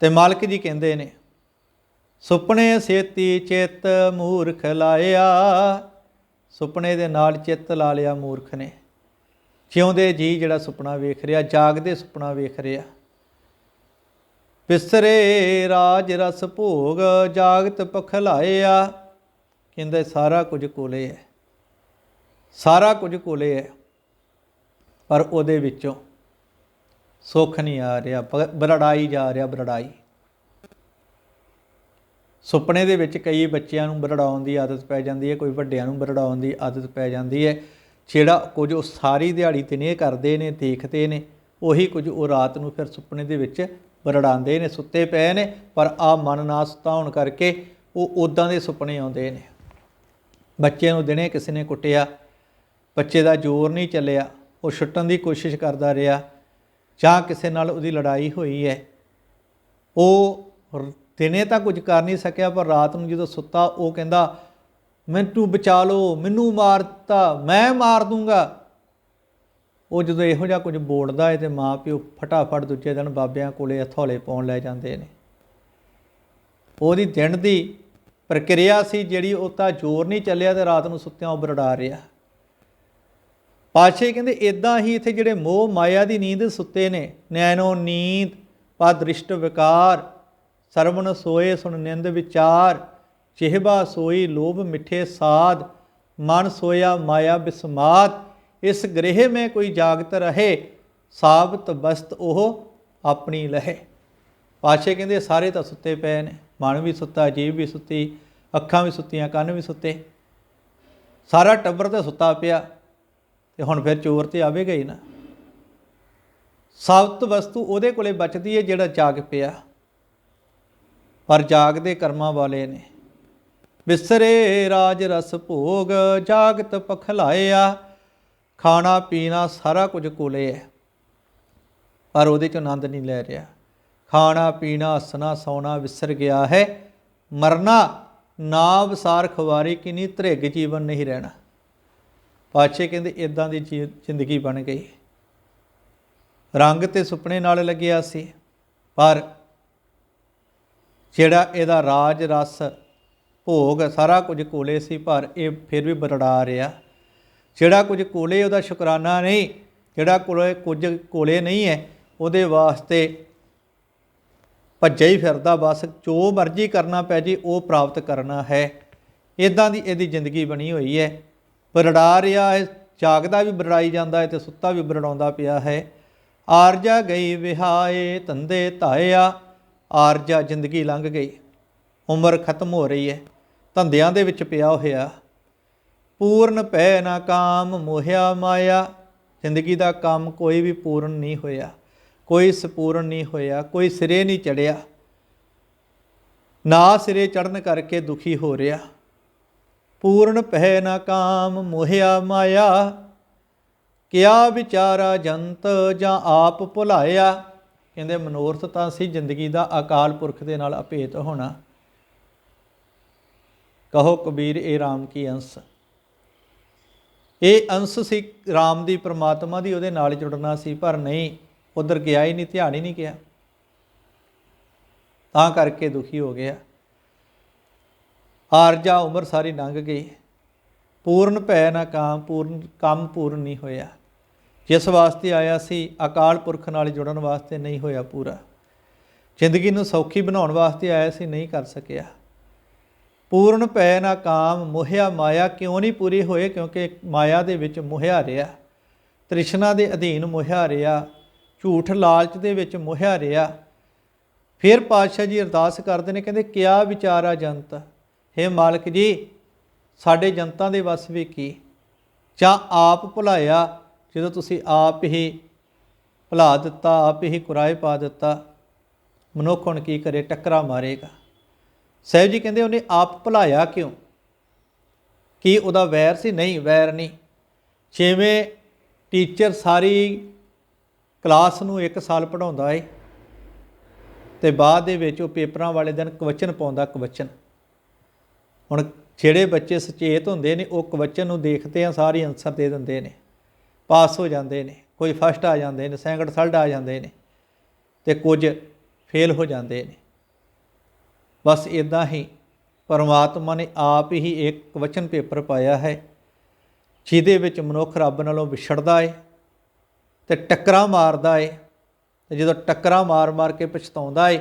ਤੇ ਮਾਲਕ ਜੀ ਕਹਿੰਦੇ ਨੇ, ਸੁਪਨੇ ਸੇਤੀ ਚਿੱਤ ਮੂਰਖ ਲਾਇਆ ਸੁਪਨੇ ਦੇ ਨਾਲ ਚਿੱਤ ਲਾ ਲਿਆ ਮੂਰਖ ਨੇ। ਜਿਉਂਦੇ ਜੀ ਜਿਹੜਾ ਸੁਪਨਾ ਵੇਖ ਰਿਹਾ, ਜਾਗਦੇ ਸੁਪਨਾ ਵੇਖ ਰਿਹਾ। ਬਿਸਰੇ ਰਾਜ ਰਸ ਭੋਗ, ਜਾਗਤ ਪਖਲਾਇਆ। ਕਹਿੰਦੇ ਸਾਰਾ ਕੁਝ ਕੋਲੇ ਹੈ। ਸਾਰਾ ਕੁਝ ਕੋਲੇ ਹੈ। ਪਰ ਉਹਦੇ ਵਿੱਚੋਂ ਸੁੱਖ ਨਹੀਂ ਆ ਰਿਹਾ ਬਰੜਾਈ ਜਾ ਰਿਹਾ ਬਰੜਾਈ। ਸੁਪਨੇ ਦੇ ਵਿੱਚ ਕਈ ਬੱਚਿਆਂ ਨੂੰ ਬਰੜਾਉਣ ਦੀ ਆਦਤ ਪੈ ਜਾਂਦੀ ਹੈ, ਕੋਈ ਵੱਡਿਆਂ ਨੂੰ ਬਰੜਾਉਣ ਦੀ ਆਦਤ ਪੈ ਜਾਂਦੀ ਹੈ। ਜਿਹੜਾ ਕੁਝ ਉਹ ਸਾਰੀ ਦਿਹਾੜੀ ਦਿਨੇ ਕਰਦੇ ਨੇ, ਦੇਖਦੇ ਨੇ, ਉਹੀ ਕੁਝ ਉਹ ਰਾਤ ਨੂੰ ਫਿਰ ਸੁਪਨੇ ਦੇ ਵਿੱਚ ਬਰੜਾਉਂਦੇ ਨੇ, ਸੁੱਤੇ ਪਏ ਨੇ, ਪਰ ਆ ਮਨ ਨਾ ਸੁੱਤਾ ਹੋਣ ਕਰਕੇ ਉਹ ਉਦਾਂ ਦੇ ਸੁਪਨੇ ਆਉਂਦੇ ਨੇ। ਬੱਚੇ ਨੂੰ ਦਿਨੇ ਕਿਸੇ ਨੇ ਕੁੱਟਿਆ, ਬੱਚੇ ਦਾ ਜ਼ੋਰ ਨਹੀਂ ਚੱਲਿਆ, ਉਹ ਛੁੱਟਣ ਦੀ ਕੋਸ਼ਿਸ਼ ਕਰਦਾ ਰਿਹਾ, ਜਾਂ ਕਿਸੇ ਨਾਲ ਉਹਦੀ ਲੜਾਈ ਹੋਈ ਹੈ, ਉਹ ਦਿਨੇ ਤਾਂ ਕੁਝ ਕਰ ਨਹੀਂ ਸਕਿਆ, ਪਰ ਰਾਤ ਨੂੰ ਜਦੋਂ ਸੁੱਤਾ, ਉਹ ਕਹਿੰਦਾ, ਮੈਨੂੰ ਬਚਾ ਲਓ, ਮੈਨੂੰ ਮਾਰ ਦਿੱਤਾ, ਮੈਂ ਮਾਰ ਦੂੰਗਾ। ਉਹ ਜਦੋਂ ਇਹੋ ਜਿਹਾ ਕੁਝ ਬੋਲਦਾ ਹੈ ਤੇ ਮਾਂ ਪਿਓ ਫਟਾਫਟ ਦੂਜੇ ਦਿਨ ਬਾਬਿਆਂ ਕੋਲੇ ਹਥੌਲੇ ਪਾਉਣ ਲੈ ਜਾਂਦੇ ਨੇ। ਉਹਦੀ ਦਿਨ ਦੀ ਪ੍ਰਕਿਰਿਆ ਸੀ ਜਿਹੜੀ ਉਹ ਤਾਂ ਜ਼ੋਰ ਨਹੀਂ ਚੱਲਿਆ ਤੇ ਰਾਤ ਨੂੰ ਸੁੱਤਿਆਂ ਉਹ ਬਰੜਾ ਰਿਹਾ। ਪਾਸ਼ੇ ਕਹਿੰਦੇ ਇਦਾਂ ਹੀ ਇੱਥੇ ਜਿਹੜੇ ਮੋਹ ਮਾਇਆ ਦੀ ਨੀਂਦ ਸੁੱਤੇ ਨੇ, ਨੈਣੋ ਨੀਂਦ ਪਾ ਦ੍ਰਿਸ਼ਟ ਵਿਕਾਰ ਸਰਵਣ ਸੋਏ ਸੁਣ ਨਿੰਦ ਵਿਚਾਰ, ਚਿਹਬਾ ਸੋਈ ਲੋਭ ਮਿੱਠੇ ਸਾਦ ਮਨ ਸੋਇਆ ਮਾਇਆ ਬਿਸਮਾਤ ਇਸ ਗ੍ਰਹਿ ਮੈਂ ਕੋਈ ਜਾਗਤ ਰਹੇ, ਸਾਬਤ ਬਸਤ ਉਹ ਆਪਣੀ ਲਹੇ। ਪਾਸ਼ੇ ਕਹਿੰਦੇ, ਸਾਰੇ ਤਾਂ ਸੁੱਤੇ ਪਏ ਨੇ, ਮਨ ਵੀ ਸੁੱਤਾ, ਜੀਵ ਵੀ ਸੁੱਤੀ, ਅੱਖਾਂ ਵੀ ਸੁੱਤੀਆਂ, ਕੰਨ ਵੀ ਸੁੱਤੇ। ਸਾਰਾ ਟੱਬਰ ਤਾਂ ਸੁੱਤਾ ਪਿਆ, ਤੇ ਹੁਣ ਫਿਰ ਚੋਰ ਤੇ ਆਵੇਗਾ ਹੀ ਨਾ। ਸਾਬਤ ਵਸਤੂ ਉਹਦੇ ਕੋਲੇ ਬਚਦੀ ਹੈ ਜਿਹੜਾ ਜਾਗ ਪਿਆ। ਪਰ ਜਾਗਦੇ ਕਰਮਾਂ ਵਾਲੇ ਨੇ। ਬਿਸਰੇ ਰਾਜ ਰਸ ਭੋਗ, ਜਾਗਤ ਪਖਲਾਇਆ, ਖਾਣਾ ਪੀਣਾ ਸਾਰਾ ਕੁਝ ਕੋਲੇ ਹੈ ਪਰ ਉਹਦੇ ਚ ਆਨੰਦ ਨਹੀਂ ਲੈ ਰਿਹਾ। ਖਾਣਾ ਪੀਣਾ, ਹੱਸਣਾ, ਸੌਣਾ ਵਿਸਰ ਗਿਆ ਹੈ। ਮਰਨਾ ਨਾ ਵਿਸਾਰ ਖਵਾਰੀ ਕਿ ਨਹੀਂ ਧ੍ਰਿਗ ਜੀਵਨ ਨਹੀਂ ਰਹਿਣਾ। ਪਾਛੇ ਕਹਿੰਦੇ ਇਦਾਂ ਦੀ ਜੀ- ਜ਼ਿੰਦਗੀ ਬਣ ਗਈ। ਰੰਗ ਤੇ ਸੁਪਨੇ ਨਾਲ ਲੱਗਿਆ ਸੀ। ਪਰ ਜਿਹੜਾ ਇਹਦਾ ਰਾਜ, ਰਸ, ਭੋਗ ਸਾਰਾ ਕੁਝ ਕੋਲੇ ਸੀ, ਪਰ ਇਹ ਫਿਰ ਵੀ ਬਰੜਾ ਰਿਹਾ। ਜਿਹੜਾ ਕੁਝ ਕੋਲੇ, ਉਹਦਾ ਸ਼ੁਕਰਾਨਾ ਨਹੀਂ। ਜਿਹੜਾ ਕੋਲੇ, ਕੁਝ ਕੋਲੇ ਨਹੀਂ ਹੈ, ਉਹਦੇ ਵਾਸਤੇ ਭੱਜਿਆ ਹੀ ਫਿਰਦਾ, ਬਸ ਜੋ ਮਰਜ਼ੀ ਕਰਨਾ ਪੈ ਜੇ, ਉਹ ਪ੍ਰਾਪਤ ਕਰਨਾ ਹੈ। ਇਦਾਂ ਦੀ ਇਹਦੀ ਜ਼ਿੰਦਗੀ ਬਣੀ ਹੋਈ ਹੈ। ਬਰੜਾ ਰਿਹਾ ਹੈ, ਜਾਗਦਾ ਵੀ ਬਰੜਾਈ ਜਾਂਦਾ ਹੈ ਤੇ ਸੁੱਤਾ ਵੀ ਬਰੜਾਉਂਦਾ ਪਿਆ ਹੈ। ਆਰਜਾ ਗਈ, ਵਿਹਾਏ, ਧੰਦੇ ਧਾਇਆ ਆਰਜਾ ਜ਼ਿੰਦਗੀ ਲੰਘ ਗਈ। ਉਮਰ ਖਤਮ ਹੋ ਰਹੀ ਹੈ। ਧੰਦਿਆਂ ਦੇ ਵਿੱਚ ਪਿਆ ਹੋਇਆ। ਪੂਰਨ ਪੈ ਨਾ ਕਾਮ ਮੋਹਿਆ ਮਾਇਆ। ਜ਼ਿੰਦਗੀ ਦਾ ਕੰਮ ਕੋਈ ਵੀ ਪੂਰਨ ਨਹੀਂ ਹੋਇਆ। ਕੋਈ ਸੰਪੂਰਨ ਨਹੀਂ ਹੋਇਆ। ਕੋਈ ਸਿਰੇ ਨਹੀਂ ਚੜਿਆ ਨਾ ਸਿਰੇ ਚੜਨ ਕਰਕੇ ਦੁਖੀ ਹੋ ਰਿਹਾ। ਪੂਰਨ ਪਹਿ ਨਾ ਕਾਮ ਮੋਹਿਆ ਮਾਇਆ। ਕਿਆ ਵਿਚਾਰਾ ਜੰਤ ਜਾਂ ਆਪ ਭੁਲਾਇਆ। ਕਹਿੰਦੇ ਮਨੋਰਥ ਤਾਂ ਸੀ ਜ਼ਿੰਦਗੀ ਦਾ ਅਕਾਲ ਪੁਰਖ ਦੇ ਨਾਲ ਅਭੇਤ ਹੋਣਾ। ਕਹੋ ਕਬੀਰ, ਇਹ RAM ਕੀ ਅੰਸ਼? ਇਹ ਅੰਸ਼ ਸੀ RAM ਦੀ ਪ੍ਰਮਾਤਮਾ ਦੀ, ਉਹਦੇ ਨਾਲ ਜੁੜਨਾ ਸੀ, ਪਰ ਨਹੀਂ, ਉਧਰ ਗਿਆ ਹੀ ਨਹੀਂ, ਧਿਆਨ ਹੀ ਨਹੀਂ ਗਿਆ। ਤਾਂ ਕਰਕੇ ਦੁਖੀ ਹੋ ਗਿਆ। ਆਰਜਾ ਉਮਰ ਸਾਰੀ ਲੰਘ ਗਈ। ਪੂਰਨ ਭੈ ਨਾ ਕਾਮ, ਪੂਰਨ ਕੰਮ ਪੂਰਨ ਨਹੀਂ ਹੋਇਆ। ਜਿਸ ਵਾਸਤੇ ਆਇਆ ਸੀ, ਅਕਾਲ ਪੁਰਖ ਨਾਲ ਜੁੜਨ ਵਾਸਤੇ ਨਹੀਂ ਹੋਇਆ ਪੂਰਾ। ਜ਼ਿੰਦਗੀ ਨੂੰ ਸੌਖੀ ਬਣਾਉਣ ਵਾਸਤੇ ਆਇਆ ਸੀ, ਨਹੀਂ ਕਰ ਸਕਿਆ। ਪੂਰਨ ਪੈ ਨਾ ਕਾਮ, ਮੋਹਿਆ ਮਾਇਆ ਕਿਉਂ ਨਹੀਂ ਪੂਰੀ ਹੋਏ? ਕਿਉਂਕਿ ਮਾਇਆ ਦੇ ਵਿੱਚ ਮੋਹਿਆ ਰਿਹਾ। ਤ੍ਰਿਸ਼ਨਾ ਦੇ ਅਧੀਨ ਮੋਹਿਆ ਰਿਹਾ। ਝੂਠ ਲਾਲਚ ਦੇ ਵਿੱਚ ਮੋਹਿਆ ਰਿਹਾ। ਫਿਰ ਪਾਤਸ਼ਾਹ ਜੀ ਅਰਦਾਸ ਕਰਦੇ ਨੇ, ਕਹਿੰਦੇ, ਕਿਆ ਵਿਚਾਰਾ ਜੰਤ? हे ਮਾਲਕ ਜੀ, ਸਾਡੇ ਜਨਤਾ ਦੇ ਵਸ ਵੀ ਕੀ? ਜਾਂ ਆਪ ਭੁਲਾਇਆ ਜਦੋਂ ਤੁਸੀਂ ਆਪ ਹੀ ਭੁਲਾ ਦਿੱਤਾ, ਆਪ ਹੀ ਕੁਰਾਏ ਪਾ ਦਿੱਤਾ, ਮਨੁੱਖ ਹੁਣ ਕੀ ਕਰੇ? ਟੱਕਰਾ ਮਾਰੇਗਾ। ਸਾਹਿਬ ਜੀ ਕਹਿੰਦੇ, ਉਹਨੇ ਆਪ ਭੁਲਾਇਆ ਕਿਉਂ? ਕੀ ਉਹਦਾ ਵੈਰ ਸੀ? ਨਹੀਂ, ਵੈਰ ਨਹੀਂ। ਜਿਵੇਂ ਟੀਚਰ ਸਾਰੀ ਕਲਾਸ ਨੂੰ ਇੱਕ ਸਾਲ ਪੜਾਉਂਦਾ ਏ ਤੇ ਬਾਅਦ ਦੇ ਵਿੱਚ ਉਹ ਪੇਪਰਾਂ ਵਾਲੇ ਦਿਨ ਕਵਚਨ ਪਾਉਂਦਾ, ਕਵਚਨ। ਹੁਣ ਜਿਹੜੇ ਬੱਚੇ ਸੁਚੇਤ ਹੁੰਦੇ ਨੇ, ਉਹ ਕਵਚਨ ਨੂੰ ਦੇਖਦੇ ਆ, ਸਾਰੇ ਆਨਸਰ ਦੇ ਦਿੰਦੇ ਨੇ। ਪਾਸ ਹੋ ਜਾਂਦੇ ਨੇ ਕੁਝ ਫਸਟ ਆ ਜਾਂਦੇ ਨੇ ਸੈਂਕੜ ਥਰਡ ਆ ਜਾਂਦੇ ਨੇ ਤੇ ਕੁਝ ਫੇਲ ਹੋ ਜਾਂਦੇ ਨੇ। ਬਸ ਇਦਾਂ ਹੀ ਪਰਮਾਤਮਾ ਨੇ ਆਪ ਹੀ ਇੱਕ ਕਵਚਨ ਪੇਪਰ ਪਾਇਆ ਹੈ, ਜਿਹਦੇ ਵਿੱਚ ਮਨੁੱਖ ਰੱਬ ਨਾਲੋਂ ਵਿਛੜਦਾ ਏ ਤੇ ਟੱਕਰਾਂ ਮਾਰਦਾ ਏ ਤੇ ਜਦੋਂ ਟੱਕਰਾਂ ਮਾਰ-ਮਾਰ ਕੇ ਪਛਤਾਉਂਦਾ ਏ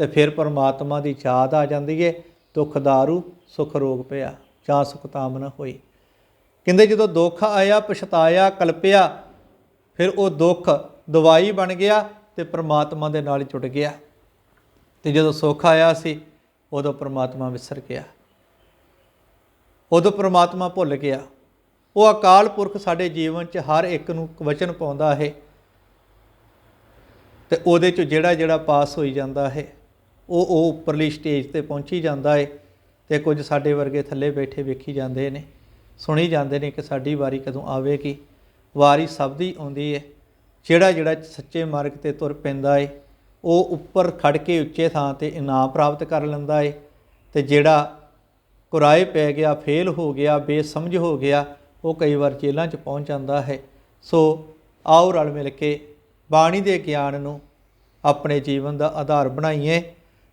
ਤੇ ਫਿਰ ਪਰਮਾਤਮਾ ਦੀ ਯਾਦ ਆ ਜਾਂਦੀ ਏ, ਦੁੱਖ ਦਾਰੂ, ਸੁਖ ਰੋਗ ਪਿਆ, ਜਾਂ ਸੁਖ ਤਾਮਨਾ ਹੋਈ ਕਹਿੰਦੇ ਜਦੋਂ ਦੁੱਖ ਆਇਆ, ਪਛਤਾਇਆ, ਕਲਪਿਆ, ਫਿਰ ਉਹ ਦੁੱਖ ਦਵਾਈ ਬਣ ਗਿਆ ਤੇ ਪ੍ਰਮਾਤਮਾ ਦੇ ਨਾਲ ਜੁੜ ਗਿਆ। ਤੇ ਜਦੋਂ ਸੁੱਖ ਆਇਆ ਸੀ, ਉਦੋਂ ਪ੍ਰਮਾਤਮਾ ਵਿਸਰ ਗਿਆ। ਉਦੋਂ ਪ੍ਰਮਾਤਮਾ ਭੁੱਲ ਗਿਆ। ਉਹ ਅਕਾਲ ਪੁਰਖ ਸਾਡੇ ਜੀਵਨ 'ਚ ਹਰ ਇੱਕ ਨੂੰ ਵਚਨ ਪਾਉਂਦਾ ਹੈ ਤੇ ਉਹਦੇ 'ਚ ਜਿਹੜਾ ਜਿਹੜਾ ਪਾਸ ਹੋਈ ਜਾਂਦਾ ਹੈ, ਉਹ ਉਹ ਉੱਪਰਲੀ ਸਟੇਜ ਤੇ ਪਹੁੰਚੀ ਜਾਂਦਾ ਹੈ ਤੇ ਕੁਝ ਸਾਡੇ ਵਰਗੇ ਥੱਲੇ ਬੈਠੇ ਵੇਖੀ ਜਾਂਦੇ ਨੇ। ਸੁਣੀ ਜਾਂਦੇ ਨੇ ਕਿ ਸਾਡੀ ਵਾਰੀ ਕਦੋਂ ਆਵੇਗੀ। ਵਾਰੀ ਸਭ ਦੀ ਆਉਂਦੀ ਹੈ ਜਿਹੜਾ ਜਿਹੜਾ ਸੱਚੇ ਮਾਰਗ ਤੇ ਤੁਰ ਪੈਂਦਾ ਏ, ਉਹ ਉੱਪਰ ਖੜ ਕੇ ਉੱਚੇ ਥਾਂ ਤੇ ਇਨਾਮ ਪ੍ਰਾਪਤ ਕਰ ਲੈਂਦਾ ਏ। ਤੇ ਜਿਹੜਾ ਕੁਰਾਏ ਪੈ ਗਿਆ, ਫੇਲ ਹੋ ਗਿਆ, ਬੇਸਮਝ ਹੋ ਗਿਆ, ਉਹ ਕਈ ਵਾਰ ਜੇਲ੍ਹਾਂ 'ਚ ਪਹੁੰਚ ਜਾਂਦਾ ਹੈ। ਸੋ ਆਓ ਰਲ ਮਿਲ ਕੇ ਬਾਣੀ ਦੇ ਗਿਆਨ ਨੂੰ ਆਪਣੇ ਜੀਵਨ ਦਾ ਆਧਾਰ ਬਣਾਈਏ।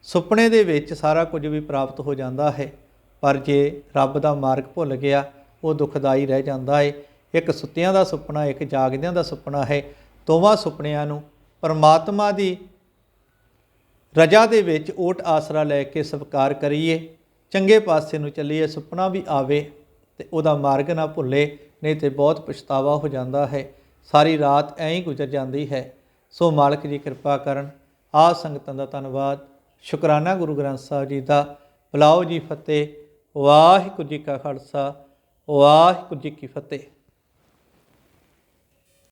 ਸੁਪਨੇ ਦੇ ਵਿੱਚ ਸਾਰਾ ਕੁਝ ਵੀ ਪ੍ਰਾਪਤ ਹੋ ਜਾਂਦਾ ਹੈ। ਪਰ ਜੇ ਰੱਬ ਦਾ ਮਾਰਗ ਭੁੱਲ ਗਿਆ ਉਹ ਦੁਖਦਾਈ ਰਹਿ ਜਾਂਦਾ ਹੈ ਇੱਕ ਸੁੱਤਿਆਂ ਦਾ ਸੁਪਨਾ, ਇੱਕ ਜਾਗਦਿਆਂ ਦਾ ਸੁਪਨਾ ਹੈ। ਦੋਵਾਂ ਸੁਪਨਿਆਂ ਨੂੰ ਪਰਮਾਤਮਾ ਦੀ ਰਜਾ ਦੇ ਵਿੱਚ ਓਟ ਆਸਰਾ ਲੈ ਕੇ ਸਵਕਾਰ ਕਰੀਏ। ਚੰਗੇ ਪਾਸੇ ਨੂੰ ਚੱਲੀਏ, ਸੁਪਨਾ ਵੀ ਆਵੇ ਤੇ ਉਹਦਾ ਮਾਰਗ ਨਾ ਭੁੱਲੇ, ਨਹੀਂ ਤੇ ਬਹੁਤ ਪਛਤਾਵਾ ਹੋ ਜਾਂਦਾ ਹੈ। ਸਾਰੀ ਰਾਤ ਐਂ ਹੀ ਗੁਜ਼ਰ ਜਾਂਦੀ ਹੈ। ਸੋ ਮਾਲਕ ਜੀ ਕਿਰਪਾ ਕਰਨ। ਆ ਸੰਗਤਾਂ ਦਾ ਧੰਨਵਾਦ। ਸ਼ੁਕਰਾਨਾ ਗੁਰੂ ਗ੍ਰੰਥ ਸਾਹਿਬ ਜੀ ਦਾ। ਬੁਲਾਓ ਜੀ ਫਤਿਹ। ਵਾਹਿਗੁਰੂ ਜੀ ਕਾ ਖਾਲਸਾ। ਵਾਹਿਗੁਰੂ ਜੀ ਕੀ ਫਤਿਹ।